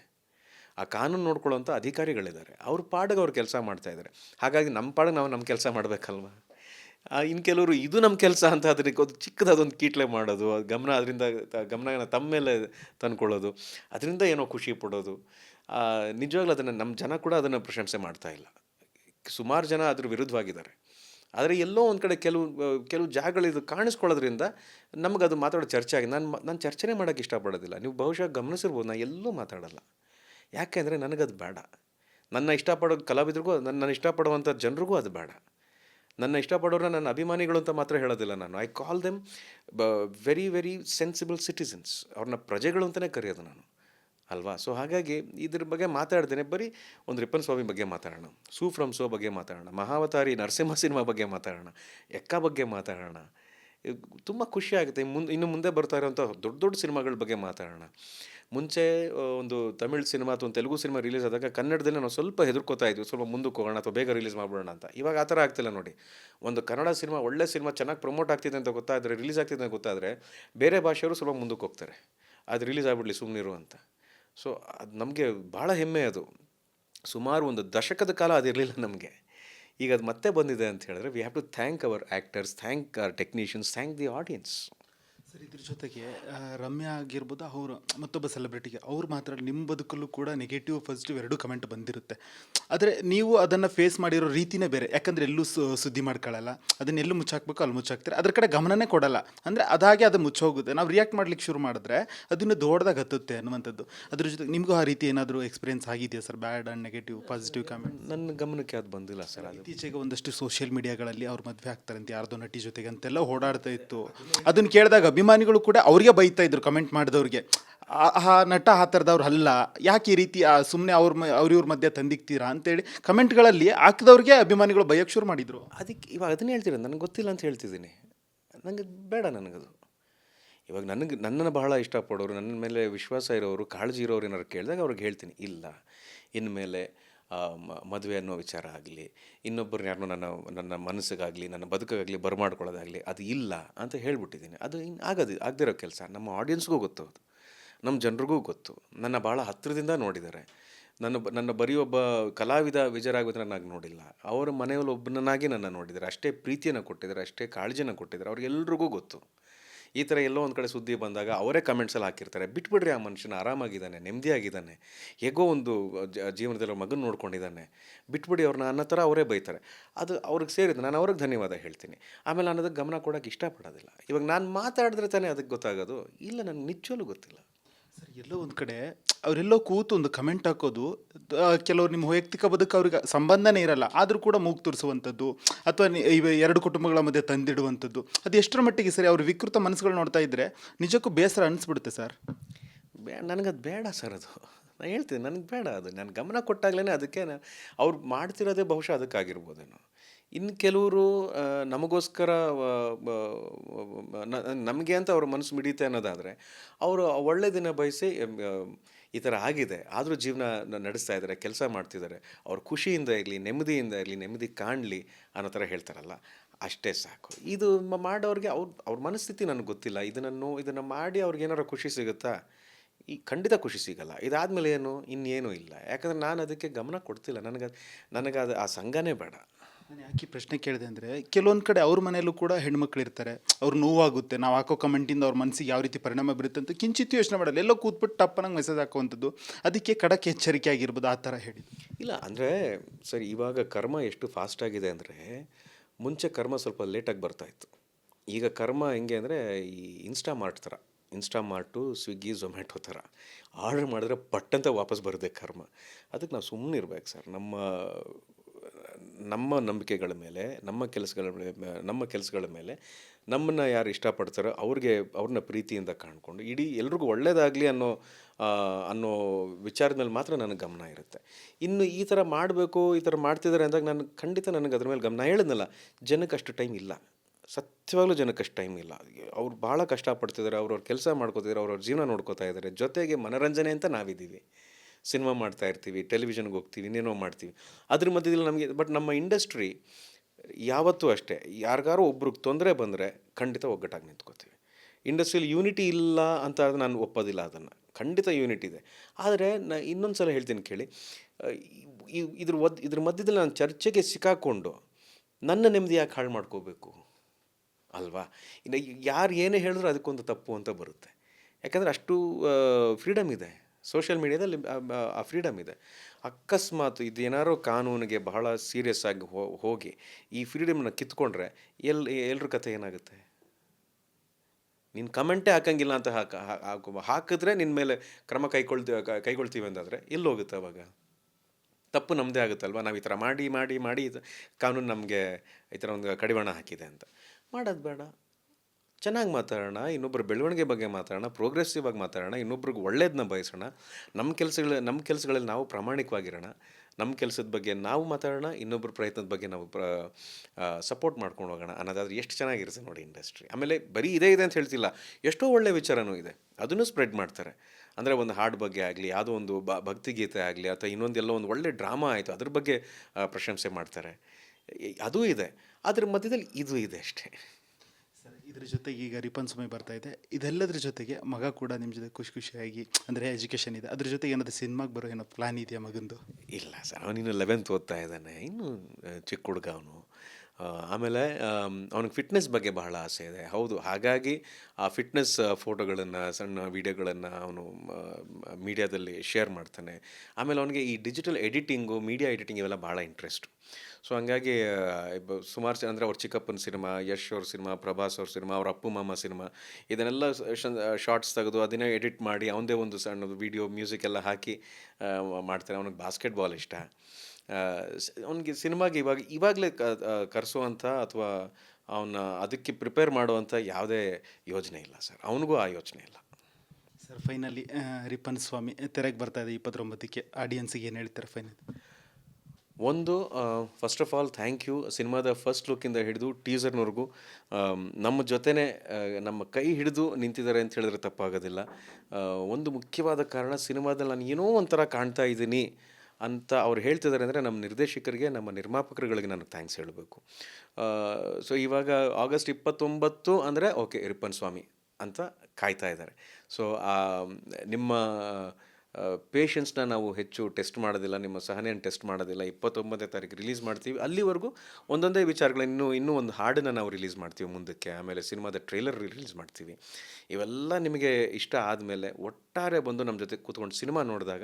ಆ ಕಾನೂನು ನೋಡ್ಕೊಳ್ಳೋಂಥ ಅಧಿಕಾರಿಗಳಿದ್ದಾರೆ. ಅವ್ರ ಪಾಡಿಗೆ ಅವ್ರು ಕೆಲಸ ಮಾಡ್ತಾ ಇದ್ದಾರೆ ಹಾಗಾಗಿ ನಮ್ಮ ಪಾಡಿಗೆ ನಾವು ನಮ್ಮ ಕೆಲಸ ಮಾಡಬೇಕಲ್ವ? ಇನ್ನು ಕೆಲವರು ಇದು ನಮ್ಮ ಕೆಲಸ ಅಂತ ಅದಕ್ಕೆ ಒಂದು ಚಿಕ್ಕದಾದೊಂದು ಕೀಟ್ಲೆ ಮಾಡೋದು ಗಮನ ಅದರಿಂದ ಗಮನ ತಮ್ಮ ಮೇಲೆ ತಂದ್ಕೊಳ್ಳೋದು, ಅದರಿಂದ ಏನೋ ಖುಷಿ ಪಡೋದು. ನಿಜವಾಗ್ಲೂ ಅದನ್ನು ನಮ್ಮ ಜನ ಕೂಡ ಅದನ್ನು ಪ್ರಶಂಸೆ ಮಾಡ್ತಾ ಇಲ್ಲ. ಸುಮಾರು ಜನ ಅದ್ರ ವಿರುದ್ಧವಾಗಿದ್ದಾರೆ. ಆದರೆ ಎಲ್ಲೋ ಒಂದು ಕಡೆ ಕೆಲವು ಕೆಲವು ಜಾಗಗಳಿದು ಕಾಣಿಸ್ಕೊಳ್ಳೋದ್ರಿಂದ ನಮಗದು ಮಾತಾಡೋ ಚರ್ಚೆ ಆಗಿ, ನಾನು ನಾನು ಚರ್ಚೆನೇ ಮಾಡೋಕ್ಕೆ ಇಷ್ಟಪಡೋದಿಲ್ಲ. ನೀವು ಬಹುಶಃ ಗಮನಿಸಿರ್ಬೋದು ನಾನು ಎಲ್ಲೂ ಮಾತಾಡಲ್ಲ. ಯಾಕೆಂದರೆ ನನಗದು ಬೇಡ. ನನ್ನ ಇಷ್ಟಪಡೋ ಕಲಾವಿದ್ರಿಗೂ, ನನ್ನ ನಾನು ಇಷ್ಟಪಡುವಂಥ ಜನರಿಗೂ ಅದು ಬೇಡ. ನನ್ನ ಇಷ್ಟಪಡೋರನ್ನ ನನ್ನ ಅಭಿಮಾನಿಗಳು ಅಂತ ಮಾತ್ರ ಹೇಳೋದಿಲ್ಲ ನಾನು. I call them very very sensible citizens ಅವ್ರನ್ನ ಪ್ರಜೆಗಳು ಅಂತಲೇ ಕರೆಯೋದು ನಾನು. ಅಲ್ವಾ? ಸೊ ಹಾಗಾಗಿ ಇದ್ರ ಬಗ್ಗೆ ಮಾತಾಡ್ದೇನೆ ಬರೀ ಒಂದು ರಿಪ್ಪನ್ ಸ್ವಾಮಿ ಬಗ್ಗೆ ಮಾತಾಡೋಣ. ಸೂ ಫ್ರಮ್ ಸೋ ಬಗ್ಗೆ ಮಾತಾಡೋಣ. ಮಹಾವತಾರಿ ನರಸಿಂಹ ಸಿನಿಮಾ ಬಗ್ಗೆ ಮಾತಾಡೋಣ. ಎಕ್ಕ ಬಗ್ಗೆ ಮಾತಾಡೋಣ. ತುಂಬ ಖುಷಿ ಆಗುತ್ತೆ. ಮುಂದೆ, ಇನ್ನು ಮುಂದೆ ಬರ್ತಾ ಇರೋಂಥ ದೊಡ್ಡ ದೊಡ್ಡ ಸಿನಿಮಾಗಳ ಬಗ್ಗೆ ಮಾತಾಡೋಣ. ಮುಂಚೆ ಒಂದು ತಮಿಳ್ ಸಿನಿಮಾ ಅಥವಾ ತೆಲುಗು ಸಿನಿಮಾ ರಿಲೀಸ್ ಆದಾಗ ಕನ್ನಡದಲ್ಲಿ ನಾವು ಸ್ವಲ್ಪ ಹೆದರ್ಕೋತಾ ಇದ್ವಿ. ಸ್ವಲ್ಪ ಮುಂದಕ್ಕೆ ಹೋಗೋಣ ಅಥವಾ ಬೇಗ ರಿಲೀಸ್ ಮಾಡ್ಬಿಡೋಣ ಅಂತ. ಇವಾಗ ಆ ಥರ ಆಗ್ತಿಲ್ಲ ನೋಡಿ. ಒಂದು ಕನ್ನಡ ಸಿನಿಮಾ, ಒಳ್ಳೆ ಸಿನಿಮಾ ಚೆನ್ನಾಗಿ ಪ್ರಮೋಟ್ ಆಗ್ತಿದೆ ಅಂತ ಗೊತ್ತಾದರೆ ರಿಲೀಸ್ ಆಗ್ತಿದೆ ಅಂತ ಗೊತ್ತಾದರೆ ಬೇರೆ ಭಾಷೆಯವರು ಸ್ವಲ್ಪ ಮುಂದಕ್ಕೆ ಹೋಗ್ತಾರೆ. ಅದು ರಿಲೀಸ್ ಆಗಿಬಿಡಲಿ ಸುಮ್ಮನಿರು ಅಂತ. ಸೊ ಅದು ನಮಗೆ ಭಾಳ ಹೆಮ್ಮೆ ಅದು. ಸುಮಾರು ಒಂದು ದಶಕದ ಕಾಲ ಅದಿರಲಿಲ್ಲ ನಮಗೆ. ಈಗ ಅದು ಮತ್ತೆ ಬಂದಿದೆ ಅಂತ ಹೇಳಿದ್ರೆ we have to thank our actors thank our technicians thank the audience sir ಇದ್ರ ಜೊತೆಗೆ ರಮ್ಯಾ ಆಗಿರ್ಬೋದು ಅವರು ಮತ್ತೊಬ್ಬ ಸೆಲೆಬ್ರಿಟಿಗೆ ಅವ್ರು ಮಾತ್ರ ನಿಮ್ಮ ಬದುಕಲ್ಲೂ ಕೂಡ ನೆಗೆಟಿವ್ ಪಾಸಿಟಿವ್ ಎರಡೂ ಕಮೆಂಟ್ ಬಂದಿರುತ್ತೆ. ಆದರೆ ನೀವು ಅದನ್ನು ಫೇಸ್ ಮಾಡಿರೋ ರೀತಿನೇ ಬೇರೆ. ಯಾಕಂದರೆ ಎಲ್ಲೂ ಸು ಸುದ್ದಿ ಮಾಡ್ಕೊಳ್ಳಲ್ಲ ಅದನ್ನ ಎಲ್ಲೂ ಮುಚ್ಚಾಕ್ಬೇಕು ಅಲ್ಲಿ ಮುಚ್ಚಾಕ್ತಾರೆ. ಅದ್ರ ಕಡೆ ಗಮನನೇ ಕೊಡಲ್ಲ. ಅಂದರೆ ಅದಾಗೆ ಅದು ಮುಚ್ಚೋಗುತ್ತೆ. ನಾವು ರಿಯಾಕ್ಟ್ ಮಾಡ್ಲಿಕ್ಕೆ ಶುರು ಮಾಡಿದ್ರೆ ಅದನ್ನು ದೊಡ್ಡದಾಗ ಹತ್ತುತ್ತೆ ಅನ್ನುವಂಥದ್ದು. ಅದ್ರ ಜೊತೆಗೆ ನಿಮಗೂ ಆ ರೀತಿ ಏನಾದರೂ ಎಕ್ಸ್ಪೀರಿಯನ್ಸ್ ಆಗಿದೆಯಾ sir? Bad and negative positive comment ನನ್ನ ಗಮನಕ್ಕೆ ಅದು ಬಂದಿಲ್ಲ ಸರ್ ಅದು. ಇತ್ತೀಚೆಗೆ ಒಂದಷ್ಟು ಸೋಷಿಯಲ್ ಮೀಡಿಯಾಗಳಲ್ಲಿ ಅವ್ರ ಮದುವೆ ಆಗ್ತಾರಂತೆ ಯಾರ್ದೋ ನಟಿ ಜೊತೆಗೆ ಅಂತೆಲ್ಲ ಓಡಾಡ್ತಾ ಇತ್ತು. ಅದನ್ನ ಕೇಳಿದಾಗ ಅಭಿಮಾನಿಗಳು ಕೂಡ ಅವ್ರಿಗೆ ಬೈತಾ ಇದ್ರು ಕಮೆಂಟ್ ಮಾಡಿದವ್ರಿಗೆ. ಆ- ನಟ ಆ ಥರದವ್ರು ಅಲ್ಲ, ಯಾಕೆ ಈ ರೀತಿ ಸುಮ್ಮನೆ ಅವ್ರ ಮ ಅವ್ರ ಇವ್ರ ಮಧ್ಯೆ ತಂದಿಕ್ತೀರಾ ಅಂತೇಳಿ ಕಮೆಂಟ್ಗಳಲ್ಲಿ ಹಾಕಿದವ್ರಿಗೆ ಅಭಿಮಾನಿಗಳು ಬೈಯಕ್ಕೆ ಶುರು ಮಾಡಿದ್ರು. ಅದಕ್ಕೆ ಇವಾಗ ಅದನ್ನ ಹೇಳ್ತೀರ? ನನಗೆ ಗೊತ್ತಿಲ್ಲ ಅಂತ ಹೇಳ್ತಿದ್ದೀನಿ. ನನಗೆ ಬೇಡ ನನಗದು. ಇವಾಗ ನನಗೆ, ನನ್ನನ್ನು ಬಹಳ ಇಷ್ಟಪಡೋರು ನನ್ನ ಮೇಲೆ ವಿಶ್ವಾಸ ಇರೋರು, ಕಾಳಜಿ ಇರೋರು ಏನಾರು ಕೇಳಿದಾಗ ಅವ್ರಿಗೆ ಹೇಳ್ತೀನಿ. ಇಲ್ಲ. ಇನ್ಮೇಲೆ ಮದುವೆ ಅನ್ನೋ ವಿಚಾರ ಆಗಲಿ, ಇನ್ನೊಬ್ಬರು ಯಾರನ್ನೂ ನನ್ನ ನನ್ನ ಮನಸ್ಸಿಗಾಗಲಿ, ನನ್ನ ಬದುಕಾಗಲಿ ಬರಮಾಡ್ಕೊಳ್ಳೋದಾಗಲಿ ಅದು ಇಲ್ಲ ಅಂತ ಹೇಳ್ಬಿಟ್ಟಿದ್ದೀನಿ. ಅದು ಇನ್ನು ಆಗೋದು, ಆಗದಿರೋ ಕೆಲಸ. ನಮ್ಮ ಆಡಿಯನ್ಸ್ಗೂ ಗೊತ್ತು ಅದು. ನಮ್ಮ ಜನರಿಗೂ ಗೊತ್ತು. ನನ್ನ ಭಾಳ ಹತ್ತಿರದಿಂದ ನೋಡಿದ್ದಾರೆ. ನನ್ನ ನನ್ನ ಬರೀ ಒಬ್ಬ ಕಲಾವಿದ ವಿಜಯರಾಘವೇಂದ್ರ ನನಗೆ ನೋಡಿಲ್ಲ. ಅವರ ಮನೆಯಲ್ಲಿ ಒಬ್ಬನನ್ನಾಗಿ ನನ್ನ ನೋಡಿದ್ದಾರೆ. ಅಷ್ಟೇ ಪ್ರೀತಿಯನ್ನು ಕೊಟ್ಟಿದ್ದಾರೆ, ಅಷ್ಟೇ ಕಾಳಜಿನ ಕೊಟ್ಟಿದ್ದಾರೆ. ಅವ್ರಿಗೆಲ್ರಿಗೂ ಗೊತ್ತು. ಈ ಥರ ಎಲ್ಲೋ ಒಂದು ಕಡೆ ಸುದ್ದಿ ಬಂದಾಗ ಅವರೇ ಕಮೆಂಟ್ಸಲ್ಲಿ ಹಾಕಿರ್ತಾರೆ. ಬಿಟ್ಬಿಡ್ರಿ ಆ ಮನುಷ್ಯನ, ಆರಾಮಾಗಿದ್ದಾನೆ, ನೆಮ್ಮದಿಯಾಗಿದ್ದಾನೆ. ಹೇಗೋ ಒಂದು ಜೀವನದಲ್ಲಿ ಅವ್ರ ಮಗನ ನೋಡ್ಕೊಂಡಿದ್ದಾನೆ. ಬಿಟ್ಬಿಡಿ ಅವ್ರನ್ನ ಅನ್ನೋ ಥರ ಅವರೇ ಬೈತಾರೆ. ಅದು ಅವ್ರಿಗೆ ಸೇರಿದ್ದು, ನಾನು ಅವ್ರಿಗೆ ಧನ್ಯವಾದ ಹೇಳ್ತೀನಿ. ಆಮೇಲೆ ನಾನು ಅದಕ್ಕೆ ಗಮನ ಕೊಡೋಕ್ಕೆ ಇಷ್ಟಪಡೋದಿಲ್ಲ. ಇವಾಗ ನಾನು ಮಾತಾಡಿದ್ರೆ ತಾನೇ ಅದಕ್ಕೆ ಗೊತ್ತಾಗೋದು. ಇಲ್ಲ ನನಗೆ ನಿಜವಲ್ಲೂ ಗೊತ್ತಿಲ್ಲ. ಸರ್, ಎಲ್ಲೋ ಒಂದು ಕಡೆ ಅವರೆಲ್ಲೋ ಕೂತು ಒಂದು ಕಮೆಂಟ್ ಹಾಕೋದು ಕೆಲವರು ನಿಮ್ಮ ವೈಯಕ್ತಿಕ ಬದುಕು ಅವ್ರಿಗೆ ಸಂಬಂಧನೇ ಇರಲ್ಲ, ಆದರೂ ಕೂಡ ಮೂಗು ತೋರಿಸುವಂಥದ್ದು, ಅಥವಾ ಎರಡು ಕುಟುಂಬಗಳ ಮಧ್ಯೆ ತಂದಿಡುವಂಥದ್ದು, ಅದು ಎಷ್ಟರ ಮಟ್ಟಿಗೆ ಸರಿ? ಅವ್ರ ವಿಕೃತ ಮನಸ್ಸುಗಳು ನೋಡ್ತಾ ಇದ್ರೆ ನಿಜಕ್ಕೂ ಬೇಸರ ಅನಿಸ್ಬಿಡುತ್ತೆ ಸರ್. ಬೇ, ನನಗದು ಬೇಡ ಸರ್ ಅದು. ನಾನು ಹೇಳ್ತೀನಿ, ನನಗೆ ಬೇಡ ಅದು. ನಾನು ಗಮನ ಕೊಟ್ಟಾಗಲೇ ಅದಕ್ಕೆ ನಾನು ಅವ್ರು ಮಾಡ್ತಿರೋದೇ ಬಹುಶಃ ಅದಕ್ಕಾಗಿರ್ಬೋದೇನೋ. ಇನ್ನು ಕೆಲವರು ನಮಗೋಸ್ಕರ ನಮಗೆ ಅಂತ ಅವ್ರ ಮನಸ್ಸು ಮಿಡಿಯುತ್ತೆ ಅನ್ನೋದಾದರೆ, ಅವರು ಒಳ್ಳೆ ದಿನ ಬಯಸಿ ಈ ಥರ ಆಗಿದೆ. ಆದರೂ ಜೀವನ ನಡೆಸ್ತಾ ಇದ್ದಾರೆ, ಕೆಲಸ ಮಾಡ್ತಿದ್ದಾರೆ. ಅವ್ರ ಖುಷಿಯಿಂದ ಇರಲಿ, ನೆಮ್ಮದಿಯಿಂದ ಇರಲಿ, ನೆಮ್ಮದಿ ಕಾಣಲಿ ಅನ್ನೋ ಥರ ಹೇಳ್ತಾರಲ್ಲ, ಅಷ್ಟೇ ಸಾಕು. ಇದು ಮಾಡೋರಿಗೆ ಅವ್ರ ಅವ್ರ ಮನಸ್ಥಿತಿ ನನಗೆ ಗೊತ್ತಿಲ್ಲ. ಇದನ್ನು ಇದನ್ನು ಮಾಡಿ ಅವ್ರಿಗೆ ಏನಾರು ಖುಷಿ ಸಿಗುತ್ತಾ? ಈ ಖಂಡಿತ ಖುಷಿ ಸಿಗಲ್ಲ. ಇದಾದಮೇಲೆ ಏನು? ಇನ್ನೇನೂ ಇಲ್ಲ. ಯಾಕಂದ್ರೆ ನಾನು ಅದಕ್ಕೆ ಗಮನ ಕೊಡ್ತಿಲ್ಲ. ನನಗೆ ನನಗೆ ಅದು ಆ ಸಂಘನೇ ಬೇಡ. ನಾನು ಯಾಕೆ ಪ್ರಶ್ನೆ ಕೇಳಿದೆ ಅಂದರೆ, ಕೆಲವೊಂದು ಕಡೆ ಅವ್ರ ಮನೆಯಲ್ಲೂ ಕೂಡ ಹೆಣ್ಮಕ್ಳು ಇರ್ತಾರೆ ಅವ್ರು ನೋವಾಗುತ್ತೆ, ನಾವು ಹಾಕೋ ಕಮೆಂಟಿಂದ ಅವ್ರ ಮನಸ್ಸಿಗೆ ಯಾವ ರೀತಿ ಪರಿಣಾಮ ಬೀರುತ್ತೆ ಅಂತ ಕಿಂಚಿತ್ತು ಯೋಚನೆ ಮಾಡಲ್ಲ. ಎಲ್ಲೋ ಕೂತ್ಬಿಟ್ಟು ಟಪ್ಪನಂಗೆ ಮೆಸೇಜ್ ಹಾಕುವಂಥದ್ದು, ಅದಕ್ಕೆ ಖಡಕ್ ಎಚ್ಚರಿಕೆ ಆಗಿರ್ಬೋದು ಆ ಥರ ಹೇಳಿ ಇಲ್ಲ, ಅಂದರೆ ಸರಿ, ಇವಾಗ ಕರ್ಮ ಎಷ್ಟು ಫಾಸ್ಟ್ ಆಗಿದೆ ಅಂದರೆ, ಮುಂಚೆ ಕರ್ಮ ಸ್ವಲ್ಪ ಲೇಟಾಗಿ ಬರ್ತಾಯಿತ್ತು ಈಗ ಕರ್ಮ ಹೆಂಗೆ ಅಂದರೆ, ಈ ಇನ್ಸ್ಟಾ ಮಾರ್ಟ್ ಥರ ಇನ್ಸ್ಟಾಮಾರ್ಟು ಸ್ವಿಗ್ಗಿ ಝೊಮ್ಯಾಟೊ ಥರ. ಆರ್ಡರ್ ಮಾಡಿದ್ರೆ ಪಟ್ಟಂತ ವಾಪಸ್ ಬರುತ್ತೆ ಕರ್ಮ. ಅದಕ್ಕೆ ನಾವು ಸುಮ್ಮನೆ ಇರ್ಬೇಕು ಸರ್. ನಮ್ಮ ನಮ್ಮ ನಂಬಿಕೆಗಳ ಮೇಲೆ, ನಮ್ಮ ಕೆಲಸಗಳ ಮೇಲೆ, ನಮ್ಮ ಕೆಲಸಗಳ ಮೇಲೆ ನಮ್ಮನ್ನು ಯಾರು ಇಷ್ಟಪಡ್ತಾರೋ ಅವ್ರಿಗೆ ಅವ್ರನ್ನ ಪ್ರೀತಿಯಿಂದ ಕಾಣ್ಕೊಂಡು, ಇಡೀ ಎಲ್ರಿಗೂ ಒಳ್ಳೇದಾಗಲಿ ಅನ್ನೋ ಅನ್ನೋ ವಿಚಾರದ ಮೇಲೆ ಮಾತ್ರ ನನಗೆ ಗಮನ ಇರುತ್ತೆ. ಇನ್ನು ಈ ಥರ ಮಾಡಬೇಕು, ಈ ಥರ ಮಾಡ್ತಿದ್ದಾರೆ ಅಂದಾಗ ನಾನು ಖಂಡಿತ ನನಗೆ ಅದ್ರ ಮೇಲೆ ಗಮನ ಹೇಳಿದ್ನಲ್ಲ ಜನಕ್ಕೆ ಅಷ್ಟು ಟೈಮ್ ಇಲ್ಲ. ಸತ್ಯವಾಗ್ಲೂ ಜನಕ್ಕೆ ಅಷ್ಟು ಟೈಮ್ ಇಲ್ಲ. ಅವ್ರು ಭಾಳ ಕಷ್ಟಪಡ್ತಿದ್ದಾರೆ ಅವ್ರವ್ರ ಕೆಲಸ ಮಾಡ್ಕೋತಿದ್ದಾರೆ ಅವ್ರವ್ರ ಜೀವನ ನೋಡ್ಕೋತಾ ಇದ್ದಾರೆ, ಜೊತೆಗೆ ಮನರಂಜನೆ ಅಂತ ನಾವಿದ್ದೀವಿ. ಸಿನಿಮಾ ಮಾಡ್ತಾ ಇರ್ತೀವಿ ಟೆಲಿವಿಷನ್ಗೆ ಹೋಗ್ತೀವಿ, ಇನ್ನೇನೋ ಮಾಡ್ತೀವಿ. ಅದ್ರ ಮಧ್ಯದಲ್ಲಿ ನಮಗೆ ಬಟ್ ನಮ್ಮ ಇಂಡಸ್ಟ್ರಿ ಯಾವತ್ತೂ ಅಷ್ಟೇ, ಯಾರಿಗಾರು ಒಬ್ರಿಗೆ ತೊಂದರೆ ಬಂದರೆ ಖಂಡಿತ ಒಗ್ಗಟ್ಟಾಗಿ ನಿಂತ್ಕೋತೀವಿ. ಇಂಡಸ್ಟ್ರಿಯಲ್ಲಿ ಯೂನಿಟಿ ಇಲ್ಲ ಅಂತ ನಾನು ಒಪ್ಪೋದಿಲ್ಲ ಅದನ್ನು. ಖಂಡಿತ ಯೂನಿಟಿ ಇದೆ. ಆದರೆ ನಾ ಇನ್ನೊಂದು ಸಲ ಹೇಳ್ತೀನಿ ಕೇಳಿ ಇದ್ರ ಒದ್, ಇದ್ರ ಮಧ್ಯದಲ್ಲಿ ನಾನು ಚರ್ಚೆಗೆ ಸಿಕ್ಕಾಕೊಂಡು ನನ್ನ ನೆಮ್ಮದಿ ಯಾಕೆ ಹಾಳು ಮಾಡ್ಕೋಬೇಕು? ಅಲ್ವಾ? ಇನ್ನು ಯಾರು ಏನೇ ಹೇಳಿದ್ರು ಅದಕ್ಕೊಂದು ತಪ್ಪು ಅಂತ ಬರುತ್ತೆ. ಯಾಕಂದರೆ ಅಷ್ಟು ಫ್ರೀಡಮ್ ಇದೆ. ಸೋಷಿಯಲ್ ಮೀಡಿಯಾದಲ್ಲಿ, ಆ ಫ್ರೀಡಮ್ ಇದೆ. ಅಕಸ್ಮಾತ್ ಇದೇನಾರೋ ಕಾನೂನಿಗೆ ಬಹಳ ಸೀರಿಯಸ್ ಆಗಿ ಹೋಗಿ ಈ ಫ್ರೀಡಮ್ನ ಕಿತ್ಕೊಂಡ್ರೆ ಎಲ್ ಎಲ್ಲರ ಕಥೆ ಏನಾಗುತ್ತೆ? ನೀನು ಕಮೆಂಟೇ ಹಾಕಂಗಿಲ್ಲ ಅಂತ ಹಾಕ ಹಾಕು, ಹಾಕಿದ್ರೆ ನಿನ್ನ ಮೇಲೆ ಕ್ರಮ ಕೈಗೊಳ್ತೀವಿ ಕೈಗೊಳ್ತೀವಿ ಅಂತಾದರೆ ಎಲ್ಲಿ ಹೋಗುತ್ತೆ ಅವಾಗ? ತಪ್ಪು ನಮ್ಮದೇ ಆಗುತ್ತಲ್ವ ನಾವು ಈ ಥರ ಮಾಡಿ ಮಾಡಿ ಮಾಡಿ ಕಾನೂನು ನಮಗೆ ಈ ಥರ ಒಂದು ಕಡಿವಾಣ ಹಾಕಿದೆ ಅಂತ. ಮಾಡೋದು ಬೇಡ. ಚೆನ್ನಾಗಿ ಮಾತಾಡೋಣ ಇನ್ನೊಬ್ಬರ ಬೆಳವಣಿಗೆ ಬಗ್ಗೆ ಮಾತಾಡೋಣ ಪ್ರೋಗ್ರೆಸಿವ್ ಆಗಿ ಮಾತಾಡೋಣ, ಇನ್ನೊಬ್ರಿಗೆ ಒಳ್ಳೇದನ್ನ ಬಯಸೋಣ. ನಮ್ಮ ಕೆಲಸಗಳ ನಮ್ಮ ಕೆಲಸಗಳಲ್ಲಿ ನಾವು ಪ್ರಾಮಾಣಿಕವಾಗಿರೋಣ. ನಮ್ಮ ಕೆಲಸದ ಬಗ್ಗೆ ನಾವು ಮಾತಾಡೋಣ ಇನ್ನೊಬ್ಬರ ಪ್ರಯತ್ನದ ಬಗ್ಗೆ ನಾವು ಪ್ರ ಸಪೋರ್ಟ್ ಮಾಡ್ಕೊಂಡು ಹೋಗೋಣ ಅನ್ನೋದಾದ್ರೆ ಎಷ್ಟು ಚೆನ್ನಾಗಿರುತ್ತೆ ನೋಡಿ ಇಂಡಸ್ಟ್ರಿ ಆಮೇಲೆ ಬರೀ ಇದೇ ಇದೆ ಅಂತ ಹೇಳ್ತಿಲ್ಲ, ಎಷ್ಟೋ ಒಳ್ಳೆ ವಿಚಾರನೂ ಇದೆ. ಅದನ್ನು ಸ್ಪ್ರೆಡ್ ಮಾಡ್ತಾರೆ. ಅಂದರೆ ಒಂದು ಹಾಡು ಬಗ್ಗೆ ಆಗಲಿ, ಯಾವುದೋ ಒಂದು ಬ ಭಕ್ತಿಗೀತೆ ಆಗಲಿ, ಅಥವಾ ಇನ್ನೊಂದೆಲ್ಲೋ ಒಂದು ಒಳ್ಳೆ ಡ್ರಾಮಾ ಆಯಿತು, ಅದ್ರ ಬಗ್ಗೆ ಪ್ರಶಂಸೆ ಮಾಡ್ತಾರೆ. ಅದೂ ಇದೆ. ಅದ್ರ ಮಧ್ಯದಲ್ಲಿ ಇದು ಇದೆ ಅಷ್ಟೇ. ಇದ್ರ ಜೊತೆಗೆ ಈಗ ರಿಪನ್ ಸಮಯ ಬರ್ತಾ ಇದೆ. ಇದೆಲ್ಲದ್ರ ಜೊತೆಗೆ ಮಗ ಕೂಡ ನಿಮ್ಮ ಜೊತೆ ಖುಷಿ ಖುಷಿಯಾಗಿ, ಅಂದರೆ ಎಜುಕೇಷನ್ ಇದೆ. ಅದ್ರ ಜೊತೆಗೆ ಏನಾದರೂ ಸಿನಿಮಾಗೆ ಬರೋ ಏನೋ ಪ್ಲಾನ್ ಇದೆಯಾ ಮಗಂದು? ಇಲ್ಲ ಸರ್ ಅವನಿನ್ನು ಲೆವೆಂತ್ ಓದ್ತಾ ಇದ್ದಾನೆ. ಇನ್ನು ಚಿಕ್ಕ ಹುಡುಗ ಅವನು. ಆಮೇಲೆ ಅವನಿಗೆ ಫಿಟ್ನೆಸ್ ಬಗ್ಗೆ ಬಹಳ ಆಸೆ ಇದೆ. ಹೌದು, ಹಾಗಾಗಿ ಆ ಫಿಟ್ನೆಸ್ ಫೋಟೋಗಳನ್ನು, ಸಣ್ಣ ವೀಡಿಯೋಗಳನ್ನು ಅವನು ಮೀಡಿಯಾದಲ್ಲಿ ಶೇರ್ ಮಾಡ್ತಾನೆ. ಆಮೇಲೆ ಅವನಿಗೆ ಈ ಡಿಜಿಟಲ್ ಎಡಿಟಿಂಗು ಮೀಡಿಯಾ ಎಡಿಟಿಂಗ್ ಇವೆಲ್ಲ ಭಾಳ ಇಂಟ್ರೆಸ್ಟ್ ಸೊ ಹಂಗಾಗಿ ಸುಮಾರು ಜನ ಅಂದರೆ ಅವ್ರ ಚಿಕ್ಕಪ್ಪನ ಸಿನಿಮಾ, ಯಶ್ ಅವ್ರ ಸಿನಿಮಾ, ಪ್ರಭಾಸ್ ಅವ್ರ ಸಿನಿಮಾ, ಅವ್ರ ಅಪ್ಪು ಮಾಮ ಸಿನಿಮಾ, ಇದನ್ನೆಲ್ಲ ಶಾರ್ಟ್ಸ್ ತೆಗೆದು ಅದನ್ನೇ ಎಡಿಟ್ ಮಾಡಿ ಅವನದೇ ಒಂದು ಸಣ್ಣ ವಿಡಿಯೋ, ಮ್ಯೂಸಿಕ್ ಎಲ್ಲ ಹಾಕಿ ಮಾಡ್ತಾರೆ. ಅವ್ನಿಗೆ ಬಾಸ್ಕೆಟ್ಬಾಲ್ ಇಷ್ಟ. ಅವನಿಗೆ ಸಿನಿಮಾಗೆ ಇವಾಗ, ಇವಾಗಲೇ ಕರೆಸುವಂಥ ಅಥವಾ ಅವನ್ನ ಅದಕ್ಕೆ ಪ್ರಿಪೇರ್ ಮಾಡುವಂಥ ಯಾವುದೇ ಯೋಜನೆ ಇಲ್ಲ ಸರ್. ಅವನಿಗೂ ಆ ಯೋಚನೆ ಇಲ್ಲ. ಸರ್, ಫೈನಲಿ ರಿಪನ್ ಸ್ವಾಮಿ ತೆರೆಗೆ ಬರ್ತಾ ಇದೆ ಇಪ್ಪತ್ತೊಂಬತ್ತಕ್ಕೆ. ಆಡಿಯನ್ಸಿಗೆ ಏನು ಹೇಳ್ತಾರೆ ಫೈನಲ್? ಒಂದು first of all thank you ಸಿನಿಮಾದ ಫಸ್ಟ್ ಲುಕ್ಕಿಂದ ಹಿಡಿದು ಟೀಸರ್ನವರೆಗೂ ನಮ್ಮ ಜೊತೆನೇ ನಮ್ಮ ಕೈ ಹಿಡಿದು ನಿಂತಿದ್ದಾರೆ ಅಂತ ಹೇಳಿದ್ರೆ ತಪ್ಪಾಗೋದಿಲ್ಲ. ಒಂದು ಮುಖ್ಯವಾದ ಕಾರಣ ಸಿನಿಮಾದಲ್ಲಿ ನಾನು ಏನೋ ಒಂಥರ ಕಾಣ್ತಾ ಇದ್ದೀನಿ ಅಂತ ಅವ್ರು ಹೇಳ್ತಿದ್ದಾರೆ ಅಂದರೆ ನಮ್ಮ ನಿರ್ದೇಶಕರಿಗೆ, ನಮ್ಮ ನಿರ್ಮಾಪಕರುಗಳಿಗೆ ನಾನು ಥ್ಯಾಂಕ್ಸ್ ಹೇಳಬೇಕು. ಸೊ ಇವಾಗ ಆಗಸ್ಟ್ ಇಪ್ಪತ್ತೊಂಬತ್ತು ಅಂದರೆ ಓಕೆ ರಿಪ್ಪನ್ ಸ್ವಾಮಿ ಅಂತ ಕಾಯ್ತಾ ಇದ್ದಾರೆ. ಸೊ ನಿಮ್ಮ ಪೇಷನ್ಸ್ನ ನಾವು ಹೆಚ್ಚು ಟೆಸ್ಟ್ ಮಾಡೋದಿಲ್ಲ, ನಿಮ್ಮ ಸಹನೆಯನ್ನು ಟೆಸ್ಟ್ ಮಾಡೋದಿಲ್ಲ. ಇಪ್ಪತ್ತೊಂಬತ್ತನೇ ತಾರೀಕು ರಿಲೀಸ್ ಮಾಡ್ತೀವಿ. ಅಲ್ಲಿವರೆಗೂ ಒಂದೊಂದೇ ವಿಚಾರಗಳನ್ನ ಇನ್ನೂ ಇನ್ನೂ ಒಂದು ಹಾಡನ್ನು ನಾವು ರಿಲೀಸ್ ಮಾಡ್ತೀವಿ ಮುಂದಕ್ಕೆ. ಆಮೇಲೆ ಸಿನಿಮಾದ ಟ್ರೇಲರ್ ರಿಲೀಸ್ ಮಾಡ್ತೀವಿ. ಇವೆಲ್ಲ ನಿಮಗೆ ಇಷ್ಟ ಆದಮೇಲೆ ಒಟ್ಟಾರೆ ಬಂದು ನಮ್ಮ ಜೊತೆ ಕೂತ್ಕೊಂಡು ಸಿನಿಮಾ ನೋಡಿದಾಗ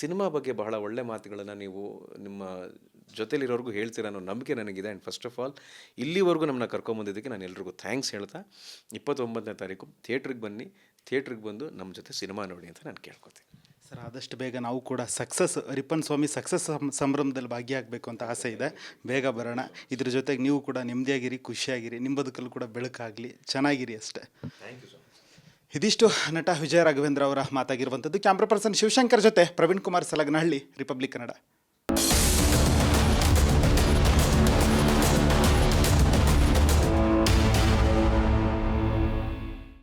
ಸಿನಿಮಾ ಬಗ್ಗೆ ಬಹಳ ಒಳ್ಳೆ ಮಾತುಗಳನ್ನು ನೀವು ನಿಮ್ಮ ಜೊತೆಲಿರೋರ್ಗೂ ಹೇಳ್ತೀರ ಅನ್ನೋ ನಂಬಿಕೆ ನನಗಿದೆ. ಆ್ಯಂಡ್ ಫಸ್ಟ್ ಆಫ್ ಆಲ್ ಇಲ್ಲಿವರೆಗೂ ನಮ್ಮನ್ನ ಕರ್ಕೊಂಬಂದಿದ್ದಕ್ಕೆ ನಾನು ಎಲ್ರಿಗೂ ಥ್ಯಾಂಕ್ಸ್ ಹೇಳ್ತಾ, ಇಪ್ಪತ್ತೊಂಬತ್ತನೇ ತಾರೀಕು ಥಿಯೇಟ್ರಿಗೆ ಬನ್ನಿ ಥಿಯೇಟ್ರಿಗೆ ಬಂದು ನಮ್ಮ ಜೊತೆ ಸಿನಿಮಾ ನೋಡಿ ಅಂತ ನಾನು ಕೇಳ್ಕೊತೀನಿ. ಸರ್ ಆದಷ್ಟು ಬೇಗ ನಾವು ಕೂಡ ಸಕ್ಸಸ್ ರಿಪ್ಪನ್ ಸ್ವಾಮಿ ಸಕ್ಸಸ್ ಸಂಭ್ರಮದಲ್ಲಿ ಭಾಗಿಯಾಗಬೇಕು ಅಂತ ಆಸೆ ಇದೆ. ಬೇಗ ಬರೋಣ. ಇದ್ರ ಜೊತೆಗೆ ನೀವು ಕೂಡ ನೆಮ್ಮದಿಯಾಗಿರಿ ಖುಷಿಯಾಗಿರಿ. ನಿಮ್ಮ ಬದುಕಲ್ಲೂ ಕೂಡ ಬೆಳಕಾಗಲಿ. ಚೆನ್ನಾಗಿರಿ ಅಷ್ಟೇ. ಇದಿಷ್ಟು ನಟ ವಿಜಯ ರಾಘವೇಂದ್ರ ಅವರ ಮಾತಾಗಿರುವಂಥದ್ದು. ಕ್ಯಾಮ್ರಾ ಪರ್ಸನ್ ಶಿವಶಂಕರ್ ಜೊತೆ ಪ್ರವೀಣ್ ಕುಮಾರ್ ಸಲಗನಹಳ್ಳಿ ರಿಪಬ್ಲಿಕ್ ಕನ್ನಡ